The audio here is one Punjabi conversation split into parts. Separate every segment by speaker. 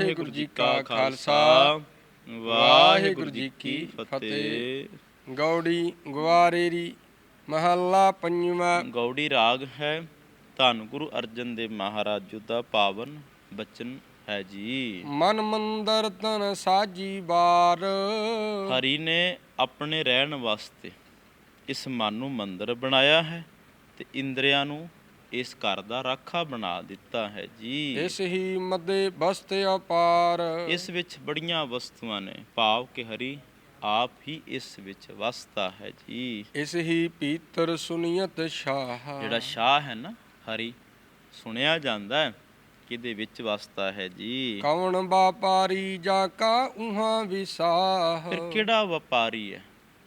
Speaker 1: ਵਾਹਿਗੁਰੂ ਜੀ ਕਾ ਖਾਲਸਾ। ਵਾਹਿਗੁਰੂ ਜੀ ਕੀ ਫਤਿਹ। ਗੌੜੀ ਗਵਾਰੇਰੀ ਮਹੱਲਾ ਪੰਜਵਾਂ।
Speaker 2: ਗੌੜੀ ਰਾਗ ਹੈ। ਧੰਨ ਗੁਰੂ ਅਰਜਨ ਦੇਵ ਮਹਾਰਾਜ ਜੀ ਦਾ ਪਾਵਨ ਬਚਨ ਹੈ ਜੀ।
Speaker 1: ਮਨ ਮੰਦਰ ਤਨ ਸਾਜੀ ਬਾਰ।
Speaker 2: ਹਰੀ ਨੇ ਆਪਣੇ ਰਹਿਣ ਵਾਸਤੇ ਇਸ ਮਨ ਨੂੰ ਮੰਦਰ ਬਣਾਇਆ ਹੈ ਤੇ ਇੰਦਰੀਆਂ ਨੂੰ ਇਸ ਘਰ ਦਾ ਰਾਖਾ ਬਣਾ ਦਿੱਤਾ ਹੈ ਜੀ।
Speaker 1: ਇਸ ਹੀ ਮਦੇ ਬਸਤ ਅਪਾਰ।
Speaker 2: ਇਸ ਵਿੱਚ ਬੜੀਆਂ ਵਸਤੂਆਂ ਨੇ। ਭਾਵ ਕਿ ਹਰੀ ਆਪ ਹੀ ਇਸ ਵਿੱਚ ਵਸਦਾ ਹੈ ਜੀ।
Speaker 1: ਇਸ ਹੀ ਪੀਤਰ ਸੁਨੀਅਤ ਸ਼ਾਹ।
Speaker 2: ਜਿਹੜਾ ਸ਼ਾਹ ਹੈ ਨਾ ਹਰੀ ਸੁਣਿਆ ਜਾਂਦਾ ਹੈ ਕਿਹਦੇ ਵਿੱਚ ਵਸਦਾ ਹੈ ਜੀ।
Speaker 1: ਕਵਣ ਵਪਾਰੀ ਜਾ ਕਾ ਉਹਾਂ ਵਿਸਾਹ।
Speaker 2: ਫਿਰ ਕਿਹੜਾ ਵਪਾਰੀ ਹੈ?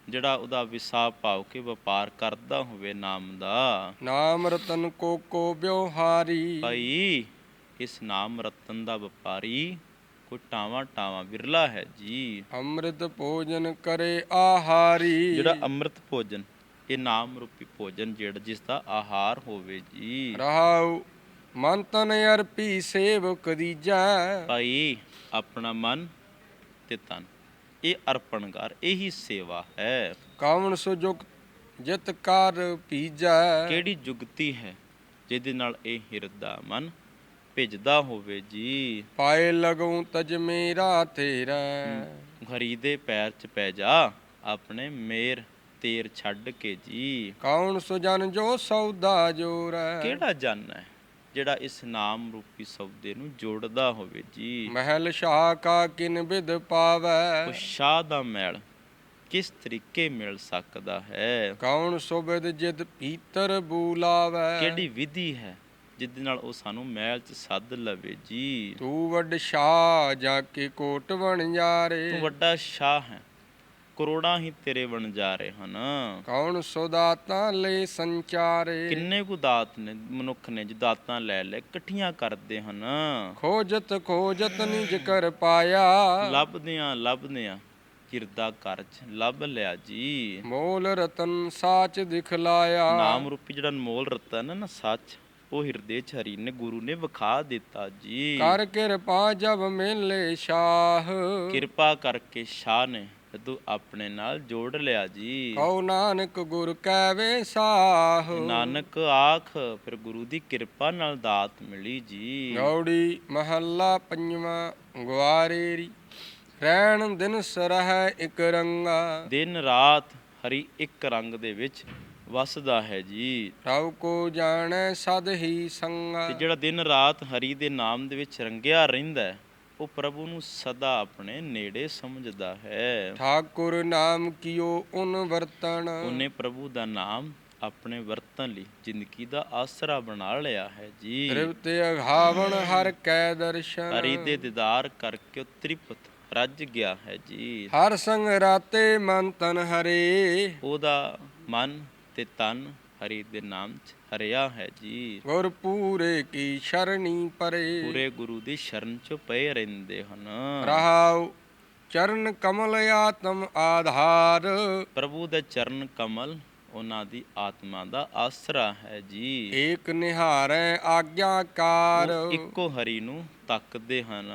Speaker 2: ਜਿਹੜਾ ਉਹਦਾ ਵਿਸਾਹ ਭਾਵ ਕੇ ਵਪਾਰ ਕਰਦਾ ਹੋਵੇ ਨਾਮ ਦਾ।
Speaker 1: ਨਾਮ ਰਤਨ ਕੋ ਕੋ ਬਿਵਹਾਰੀ
Speaker 2: ਭਾਈ ਇਸ ਨਾਮ ਰਤਨ ਦਾ ਵਪਾਰੀ ਕੋਈ ਟਾਵਾਂ ਟਾਵਾਂ ਵਿਰਲਾ ਹੈ ਜੀ।
Speaker 1: ਅੰਮ੍ਰਿਤ ਭੋਜਨ ਕਰੇ ਆਹਾਰੀ।
Speaker 2: ਜਿਹੜਾ ਅੰਮ੍ਰਿਤ ਭੋਜਨ ਇਹ ਨਾਮ ਰੂਪੀ ਭੋਜਨ ਜਿਹੜਾ ਜਿਸ ਦਾ ਆਹਾਰ ਹੋਵੇ ਜੀ।
Speaker 1: ਰਹਾਉ ਮਨ ਤਨ ਅਰਪੀ ਸੇਵਕ ਦੀਜੈ।
Speaker 2: ਭਾਈ ਆਪਣਾ ਮਨ ਤੇ ਤਨ। ਇਹ ਅਰਪਣ ਕਰ ਇਹੀ ਸੇਵਾ ਹੈ।
Speaker 1: ਕਾਵਣ ਸੁਜੁਕ ਜਿਤ ਕਰ ਪੀਜੈ
Speaker 2: ਕਿਹੜੀ ਜੁਗਤੀ ਹੈ ਜਿਹਦੇ ਨਾਲ ਇਹ ਹਿਰਦਾ ਮਨ ਭਿੱਜਦਾ ਹੋਵੇ ਜੀ?
Speaker 1: ਪਾਏ ਲਗਉ ਤਜ ਮੇਰਾ ਤੇਰਾ।
Speaker 2: ਘਰੀ ਦੇ ਪੈਰ ਚ ਪੈ ਜਾ ਆਪਣੇ ਮੇਰ ਤੇਰ ਛੱਡ ਕੇ ਜੀ।
Speaker 1: ਕੌਣ ਸੁਜਨ ਜੋ ਸੌਦਾ ਜੋਰੈ।
Speaker 2: ਕਿਹੜਾ ਜਨ ਹੈ? ਜਿਹੜਾ ਇਸ ਨਾਮ ਰੂਪੀ ਸੌਦੇ ਨੂੰ ਜੋੜਦਾ ਹੋਵੇ ਜੀ।
Speaker 1: ਮਹਿਲ ਸ਼ਾਹ ਕਾ ਕਿਨ ਵਿਦ ਪਾਵੈ?
Speaker 2: ਉਹ ਸ਼ਾਹ ਦਾ ਮੈਲ ਕਿਸ ਤਰੀਕੇ ਮਿਲ ਸਕਦਾ ਹੈ?
Speaker 1: ਕੌਣ ਸੁਬਿਦ ਜਿਤ ਪੀਤਰ ਬੂਲਾਵੈ?
Speaker 2: ਕਿਹੜੀ ਵਿਧੀ ਹੈ ਜਿਹਦੇ ਨਾਲ ਉਹ ਸਾਨੂੰ ਮਹਿਲ ਚ ਸੱਦ ਲਵੇ ਜੀ?
Speaker 1: ਤੂੰ ਵੱਡ ਸ਼ਾਹ ਜਾ ਕੇ ਕੋਟ ਬਣ ਜਾਰੇ?
Speaker 2: ਤੂੰ ਵੱਡਾ ਸ਼ਾਹ ਹੈ। ਕਰੋੜਾਂ ਹੀ ਤੇਰੇ ਬਣ ਜਾ ਰਹੇ ਹਨ।
Speaker 1: ਕੌਣ ਸੁਦਾਤਾ ਲੈ ਸੰਚਾਰੇ?
Speaker 2: ਕਿੰਨੇ ਕੁ ਦਾਤ ਨੇ ਮਨੁੱਖ ਨੇ ਜੋ ਦਾਤਾਂ ਲੈ ਲੈ ਇਕੱਠੀਆਂ ਕਰਦੇ ਹਨ।
Speaker 1: ਖੋਜਤ ਖੋਜਤ ਨਿਜ ਕਰ ਪਾਇਆ।
Speaker 2: ਲੱਭਦਿਆਂ ਲੱਭਦਿਆਂ ਕਿਰਦਾ ਕਰਜ ਲੱਭ ਲਿਆ ਜੀ।
Speaker 1: ਮੋਲ ਰਤਨ ਸਾਚ ਦਿਖਲਾਇਆ।
Speaker 2: ਨਾਮ ਰੂਪੀ ਜਿਹੜਾ ਅਨਮੋਲ ਰਤਨ ਹੈ ਨਾ ਸੱਚ ਉਹ ਹਿਰਦੇ ਚ ਹਰੀ ਨੇ ਗੁਰੂ ਨੇ ਵਿਖਾ ਦਿੱਤਾ ਜੀ।
Speaker 1: ਕਰ ਕਿਰਪਾ ਜਬ ਮਿਲੇ ਸ਼ਾਹ।
Speaker 2: ਕਿਰਪਾ ਕਰਕੇ ਸ਼ਾਹ ਨੇ ਤੂੰ ਆਪਣੇ ਨਾਲ ਜੋੜ ਲਿਆ ਜੀ।
Speaker 1: ਕਉ ਨਾਨਕ ਗੁਰ ਕੈ ਵੇਸਾਹ
Speaker 2: ਨਾਨਕ ਆਖ ਫਿਰ ਗੁਰੂ ਦੀ ਕਿਰਪਾ ਨਾਲ ਦਾਤ ਮਿਲੀ ਜੀ।
Speaker 1: ਗੌੜੀ ਮਹੱਲਾ ਪੰਜਵਾਂ ਗਵਾਰੇਰੀ ਰਹਿਣ ਦਿਨ ਸਰਹਿ ਇਕ ਰੰਗਾ।
Speaker 2: ਦਿਨ ਰਾਤ ਹਰੀ ਇੱਕ ਰੰਗ ਦੇ ਵਿੱਚ ਵਸਦਾ ਹੈ ਜੀ।
Speaker 1: ਰਵ ਕੋ ਜਾਣੈ ਸਦ ਹੀ ਸੰਗਾ।
Speaker 2: ਤੇ ਜਿਹੜਾ ਦਿਨ ਰਾਤ ਹਰੀ ਦੇ ਨਾਮ ਦੇ ਵਿੱਚ ਰੰਗਿਆ ਰਹਿੰਦਾ ਹੈ ਉਹ ਪ੍ਰਭੂ ਨੂੰ ਸਦਾ ਆਪਣੇ ਨੇੜੇ ਸਮਝਦਾ ਹੈ।
Speaker 1: ਠਾਕੁਰ ਨਾਮ ਕੀਓ ਉਨ ਵਰਤਣ।
Speaker 2: ਉਹਨੇ ਪ੍ਰਭੂ ਦਾ ਨਾਮ ਆਪਣੇ ਵਰਤਨ ਲਈ ਜ਼ਿੰਦਗੀ ਦਾ ਆਸਰਾ ਬਣਾ ਲਿਆ ਹੈ ਜੀ।
Speaker 1: ਤ੍ਰਿਪਤ ਅਘਾਵਣ ਹਰ ਕੈ ਦਰਸ਼ਨ।
Speaker 2: ਹਰੀ ਦੇ ਦੀਦਾਰ ਕਰਕੇ ਉਹ ਤ੍ਰਿਪਤ ਰੱਜ ਗਿਆ ਹੈ ਜੀ।
Speaker 1: ਹਰ ਸੰਗ ਰਾਤੇ ਮਨ ਤਨ ਹਰੇ।
Speaker 2: ਉਹਦਾ ਮਨ ਤੇ ਤਨ ਹਰੀ ਦੇ ਨਾਮ ਚ ਹਰਿਆ ਹੈ ਜੀ।
Speaker 1: ਗੁਰ ਪੂਰੇ ਕੀ ਸ਼ਰਣੀ ਪਰੇ।
Speaker 2: ਪੂਰੇ ਗੁਰੂ ਦੀ ਸ਼ਰਨ ਚ ਪਏ ਰਹਿੰਦੇ ਹਨ।
Speaker 1: ਰਹਾਉ ਚਰਨ ਕਮਲ ਆਤਮ ਆਧਾਰ।
Speaker 2: ਪ੍ਰਭੂ ਦੇ ਚਰਨ ਕਮਲ ਉਹਨਾਂ ਦੀ ਆਤਮਾ ਦਾ ਆਸਰਾ ਹੈ ਜੀ।
Speaker 1: ਏਕ ਨਿਹਾਰੈ ਆਗਿਆਕਾਰ।
Speaker 2: ਉਹ ਇੱਕੋ ਹਰੀ ਨੂੰ ਤੱਕਦੇ ਹਨ।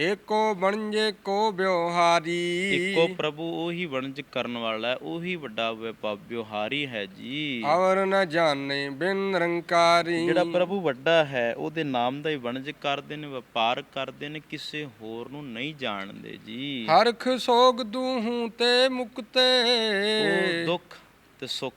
Speaker 1: ਏਕੋ ਬਣਜੇ ਕੋ ਬਿਵਹਾਰੀ
Speaker 2: ਇੱਕੋ ਪ੍ਰਭੂ ਉਹੀ ਵਣਜ ਕਰਨ ਵਾਲਾ ਹੈ ਉਹੀ ਵੱਡਾ ਵਿਪਾ- ਵਿਵਹਾਰੀ ਹੈ ਜੀ।
Speaker 1: ਅਵਰ ਨ ਜਾਣੇ ਬਿਨ ਨਿਰੰਕਾਰੀ
Speaker 2: ਜਿਹੜਾ ਪ੍ਰਭੂ ਵੱਡਾ ਹੈ ਉਹਦੇ ਨਾਮ ਦਾ ਹੀ ਵਣਜ ਕਰਦੇ ਨੇ ਵਪਾਰ ਕਰਦੇ ਨੇ ਕਿਸੇ ਹੋਰ ਨੂੰ ਨਹੀਂ ਜਾਣਦੇ ਜੀ।
Speaker 1: ਹਰਖ ਸੋਗ ਦੂਹੂ ਤੇ ਮੁਕਤੇ।
Speaker 2: ਉਹ ਦੁੱਖ ਤੇ ਸੁੱਖ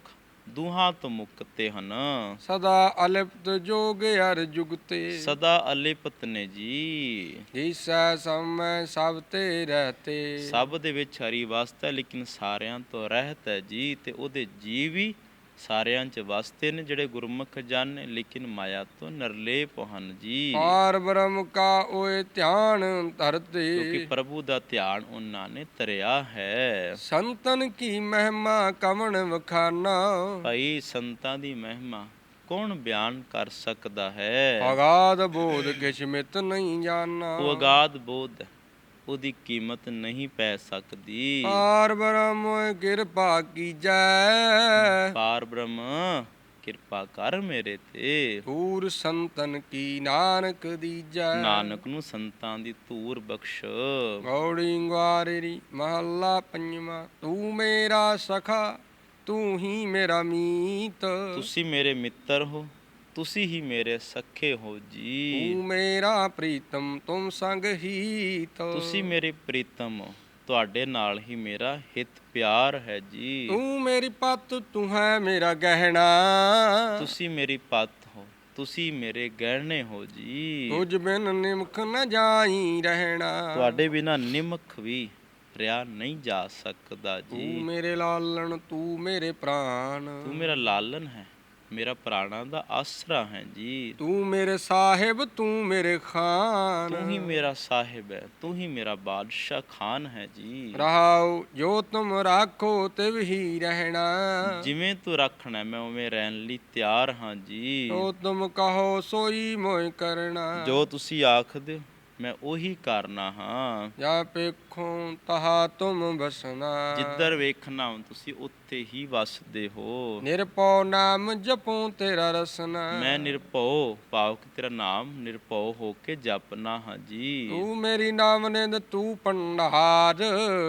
Speaker 2: ਦੁਹਾਂ ਤੋਂ ਮੁਕਤੇ ਹਨ।
Speaker 1: ਸਦਾ ਅਲਿਪਤ ਜੋਗ ਹਰ ਜੁਗਤੇ
Speaker 2: ਸਦਾ ਅਲਿਪਤ ਨੇ ਜੀ।
Speaker 1: ਈਸਾ ਸਮੈ ਸਭ ਤੇ ਰਹਤੇ।
Speaker 2: ਸਭ ਦੇ ਵਿੱਚ ਹਰੀ ਵਸਦਾ ਲੇਕਿਨ ਸਾਰਿਆਂ ਤੋਂ ਰਹਿਤ ਹੈ ਜੀ ਤੇ ਉਹਦੇ ਜੀਵ ਵੀ ਸਾਰਿਆਂ 'ਚ ਵਸਦੇ ਨੇ ਜਿਹੜੇ ਗੁਰਮੁਖ ਜਨ ਲੇਕਿਨ ਮਾਇਆ ਤੋਂ ਨਿਰਲੇਪ ਹਨ ਜੀ।
Speaker 1: ਪਾਰ ਬ੍ਰਹਮ ਕਾ ਓਏ ਧਿਆਨ
Speaker 2: ਕਿਉਂਕਿ
Speaker 1: ਧਰਤੇ
Speaker 2: ਪ੍ਰਭੂ ਦਾ ਧਿਆਨ ਉਹਨਾਂ ਨੇ ਧਰਿਆ ਹੈ।
Speaker 1: ਸੰਤਨ ਕੀ ਮਹਿਮਾ ਕਵਣ ਵਖਾਨਾ?
Speaker 2: ਭਾਈ ਸੰਤਾਂ ਦੀ ਮਹਿਮਾ ਕੌਣ ਬਿਆਨ ਕਰ ਸਕਦਾ ਹੈ?
Speaker 1: ਅਗਾਧ ਬੋਧ ਕਿਛ ਮਿਤ ਨਹੀਂ ਜਾਣਾ
Speaker 2: ਉਹ ਅਗਾਧ ਬੋਧ ਹੈ, ਉਹਦੀ ਕੀਮਤ ਨਹੀਂ ਪੈ ਸਕਦੀ।
Speaker 1: ਪਾਰ ਬ੍ਰਹਮ ਕਿਰਪਾ ਕੀਜੈ।
Speaker 2: ਪਾਰ ਬ੍ਰਹਮ ਕਿਰਪਾ ਕਰ ਮੇਰੇ ਤੇ।
Speaker 1: ਧੂਰ ਸੰਤਨ ਕੀ ਨਾਨਕ ਦੀਜੈ।
Speaker 2: ਨਾਨਕ ਨੂੰ ਸੰਤਾਂ ਦੀ ਧੂਰ ਬਖਸ਼।
Speaker 1: ਗੌੜੀ ਗਵਾਰੀ ਮਹੱਲਾ ਪੰਜਵਾਂ ਤੂੰ ਮੇਰਾ ਸਖਾ ਤੂੰ ਹੀ ਮੇਰਾ ਮੀਤ।
Speaker 2: ਤੁਸੀਂ ਮੇਰੇ ਮਿੱਤਰ ਹੋ। ਤੁਸੀਂ ਹੀ ਮੇਰੇ ਸਖੇ ਹੋ ਜੀ।
Speaker 1: ਤੂੰ ਮੇਰਾ ਪ੍ਰੀਤਮ ਤੁਮ ਸੰਗ ਹੀਤ।
Speaker 2: ਤੁਸੀਂ ਮੇਰੇ ਪ੍ਰੀਤਮ ਹੋ ਤੁਹਾਡੇ ਨਾਲ ਹੀ ਮੇਰਾ ਹਿੱਤ ਪਿਆਰ ਹੈ ਜੀ।
Speaker 1: ਤੂੰ ਮੇਰੀ ਪਤ ਤੂੰ ਹੈ ਮੇਰਾ ਗਹਿਣਾ।
Speaker 2: ਤੁਸੀਂ ਮੇਰੀ ਪਤ ਹੋ ਤੁਸੀਂ ਮੇਰੇ ਗਹਿਣੇ ਹੋ ਜੀ।
Speaker 1: ਤੁਝ ਬਿਨ ਨਿਮਖ ਨ ਜਾਈ ਰਹਿਣਾ।
Speaker 2: ਤੁਹਾਡੇ ਬਿਨਾ ਨਿਮਖ ਵੀ ਰਿਆ ਨਹੀਂ ਜਾ ਸਕਦਾ
Speaker 1: ਤੂੰ
Speaker 2: ਜੀ।
Speaker 1: ਮੇਰੇ ਲਾਲਣ ਤੂੰ ਮੇਰੇ ਪ੍ਰਾਨ
Speaker 2: ਤੂੰ ਮੇਰਾ ਲਾਲਨ ਹੈ। ਮੇਰਾ ਪ੍ਰਾਣਾ ਦਾ ਆਸਰਾ ਹੈ ਜੀ।
Speaker 1: ਤੂੰ ਮੇਰੇ ਸਾਹਿਬ ਤੂੰ ਮੇਰੇ ਖਾਨ।
Speaker 2: ਤੂੰ ਹੀ ਮੇਰਾ ਸਾਹਿਬ ਹੈ ਤੂੰ ਹੀ ਮੇਰਾ ਬਾਦਸ਼ਾਹ ਖਾਨ ਹੈ ਜੀ।
Speaker 1: ਰਹਾਉ ਜੋ ਤੁਮ ਰਾਖੋ ਤਿਵ ਹੀ ਰਹਿਣਾ।
Speaker 2: ਜਿਵੇਂ ਤੂੰ ਰੱਖਣਾ ਮੈਂ ਉਵੇਂ ਰਹਿਣ ਲਈ ਤਿਆਰ ਹਾਂ ਜੀ।
Speaker 1: ਜੋ ਤੁਮ ਕਹੋ ਸੋਈ ਮੋਇ ਕਰਨਾ।
Speaker 2: ਜੋ ਤੁਸੀਂ ਆਖਦੇ ਹੋ। ਮੈਂ ਉਹੀ ਕਰਨਾ ਹਾਂ।
Speaker 1: ਜਾਂ ਪੇਖੋਂ ਤਹਾ ਤੁਮ ਬਸਨਾ
Speaker 2: ਜਿੱਧਰ ਵੇਖਣਾ ਹੋ ਤੁਸੀਂ ਉੱਥੇ ਹੀ ਵਸਦੇ ਹੋ।
Speaker 1: ਨਿਰਪਉ ਨਾਮ ਜਪਉ ਤੇਰਾ ਰਸਨਾ।
Speaker 2: ਮੈਂ ਨਿਰਭਉ ਭਾਵ ਕਿ ਤੇਰਾ ਨਾਮ ਨਿਰਭਉ ਹੋ ਕੇ ਜਪਨਾ ਹਾਂ ਜੀ।
Speaker 1: ਤੂੰ ਮੇਰੀ ਨਾਮ ਨਿੰਦ ਤੂੰ ਪੰਡਾਰ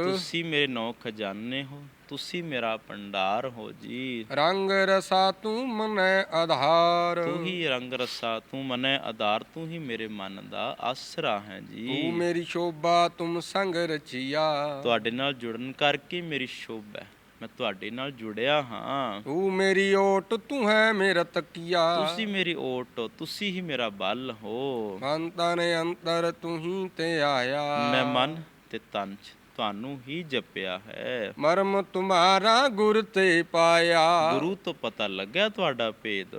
Speaker 2: ਤੁਸੀਂ ਮੇਰੇ ਨੌ ਖਜ਼ਾਨੇ ਹੋ। ਤੁਸੀਂ ਮੇਰਾ ਭੰਡਾਰ ਹੋ ਜੀ।
Speaker 1: ਰੰਗ ਰਸਾ ਤੂੰ ਮਨੈ ਆਧਾਰ।
Speaker 2: ਤੂੰ ਹੀ ਰੰਗ ਰਸਾ ਤੂੰ ਮਨੇ ਆਧਾਰ ਤੂੰ ਹੀ ਮੇਰੇ ਮਨ ਦਾ ਆਸਰਾ ਹੈ ਜੀ।
Speaker 1: ਤੂੰ ਮੇਰੀ ਸ਼ੋਭਾ ਤੁਮ ਸੰਗ ਰਚੀਆ।
Speaker 2: ਤੁਹਾਡੇ ਨਾਲ ਜੁੜਨ ਕਰਕੇ ਮੇਰੀ ਸ਼ੋਭਾ ਹੈ। ਮੈਂ ਤੁਹਾਡੇ ਨਾਲ ਜੁੜਿਆ ਹਾਂ।
Speaker 1: ਤੂੰ ਮੇਰੀ ਓਟ ਤੂੰ ਹੈ ਮੇਰਾ ਤਕੀਆ।
Speaker 2: ਤੁਸੀਂ ਮੇਰੀ ਓਟ ਹੋ ਤੁਸੀਂ ਹੀ ਮੇਰਾ ਬਲ ਹੋ।
Speaker 1: ਮਨ ਤਨ ਅੰਤਰ ਤੂੰ ਹੀ ਤੇ ਆਇਆ।
Speaker 2: ਮੈਂ ਮਨ ਤੇ ਤਨ ਚ ਤੁਹਾਨੂੰ ਹੀ ਜਪਿਆ ਹੈ।
Speaker 1: ਮਰਮ ਤੁਮਾਰਾ ਗੁਰ ਤੇ ਪਾਇਆ।
Speaker 2: ਗੁਰੂ ਤੋਂ ਪਤਾ ਲੱਗਿਆ ਤੁਹਾਡਾ ਭੇਦ।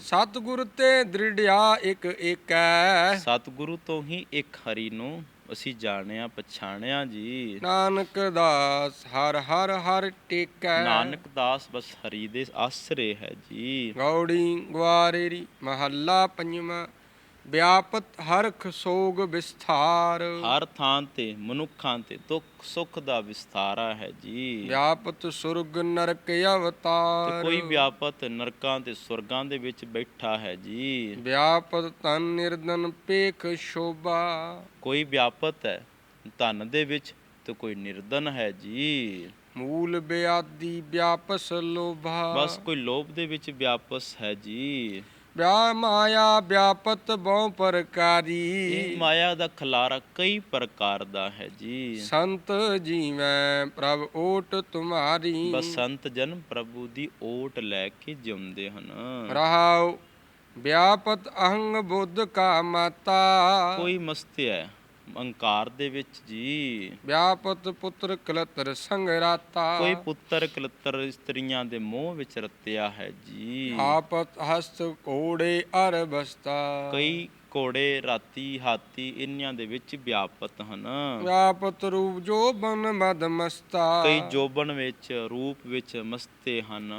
Speaker 1: ਸਤਿਗੁਰ ਤੇ ਦ੍ਰਿੜਿਆ ਇੱਕ ਏਕੈ
Speaker 2: ਸਤਿਗੁਰੂ ਤੋਂ ਹੀ ਇੱਕ ਹਰੀ ਨੂੰ ਅਸੀਂ ਜਾਣਿਆ ਪਛਾਣਿਆ ਜੀ।
Speaker 1: ਨਾਨਕ ਦਾਸ ਹਰ ਹਰ ਹਰ ਟੇਕੈ।
Speaker 2: ਨਾਨਕ ਦਾਸ ਬਸ ਹਰੀ ਦੇ ਆਸਰੇ ਹੈ ਜੀ।
Speaker 1: ਗੌੜੀ ਗਵਾਰੇਰੀ ਮਹੱਲਾ ਪੰਜਵਾਂ ਵਿਆਪਤ ਹਰਖ ਸੋਗ ਵਿਸਥਾਰ।
Speaker 2: ਹਰ ਥਾਂ ਤੇ ਮਨੁੱਖਾਂ ਤੇ ਦੁੱਖ ਸੁੱਖ ਦਾ ਵਿਸਤਾਰਾ ਹੈ ਜੀ।
Speaker 1: ਵਿਆਪਤ ਸੁਰਗ ਨਰਕ
Speaker 2: ਤੇ
Speaker 1: ਅਵਤਾਰ
Speaker 2: ਕੋਈ ਵਿਆਪਤ ਨਰਕਾਂ ਤੇ ਸੁਰਗਾਂ ਦੇ ਵਿੱਚ ਬੈਠਾ ਹੈ ਜੀ।
Speaker 1: ਵਿਆਪਤ ਤਨ ਨਿਰਦਨ ਪੇਖ ਸ਼ੋਭਾ।
Speaker 2: ਕੋਈ ਵਿਆਪਤ ਹੈ ਧਨ ਦੇ ਵਿੱਚ ਤੇ ਕੋਈ ਨਿਰਦਨ ਹੈ ਜੀ।
Speaker 1: ਮੂਲ ਬਿਆਦੀ ਵਿਆਪਸ ਲੋਭਾ।
Speaker 2: ਬਸ ਕੋਈ ਲੋਭ ਦੇ ਵਿੱਚ ਵਿਆਪਸ ਹੈ ਜੀ।
Speaker 1: ਵਿਆ ਮਾਇਆ ਵਿਆਪਤ ਬਹੁ ਪ੍ਰਕਾਰੀ।
Speaker 2: ਇਹ ਮਾਇਆ ਦਾ ਖਲਾਰਾ ਕਈ ਪ੍ਰਕਾਰ ਦਾ ਹੈ ਜੀ।
Speaker 1: ਸੰਤ ਜੀਵੈ ਪ੍ਰਭ ਓਟ ਤੁਮਾਰੀ।
Speaker 2: ਬਸ ਸੰਤ ਜਨ ਪ੍ਰਭੂ ਦੀ ਓਟ ਲੈ ਕੇ ਜਿਉਂਦੇ ਹਨ।
Speaker 1: ਰਹਾਉ ਵਿਆਪਤ ਅਹੰਗ ਬੁੱਧ ਕਾ ਮਾਤਾ।
Speaker 2: ਕੋਈ ਮਸਤ ਹੈ ਅਹੰਕਾਰ ਦੇ ਵਿੱਚ ਜੀ।
Speaker 1: ਵਿਆਪਤ ਪੁੱਤਰ ਕਲਤਰ ਸੰਗ ਰਾਤਾ।
Speaker 2: ਕੋਈ ਪੁੱਤਰ ਕਲਤਰ ਇਸਤਰੀਆਂ ਦੇ ਮੋਹ ਵਿੱਚ ਰਤਿਆ ਹੈ ਜੀ।
Speaker 1: ਆਪਤ ਹਸਤ ਕੋੜੇ ਅਰ ਬਸਤਾ।
Speaker 2: ਕਈ ਘੋੜੇ ਰਾਤੀ ਹਾਥੀ ਇੰਨਿਆਂ ਦੇ ਵਿੱਚ ਵਿਆਪਤ ਹਨ।
Speaker 1: ਵਿਆਪਤ ਰੂਪ ਜੋ ਬਨ ਮਦ ਮਸਤਾ।
Speaker 2: ਕਈ ਜੋਬਨ ਵਿੱਚ ਰੂਪ ਵਿੱਚ ਮਸਤੇ ਹਨ।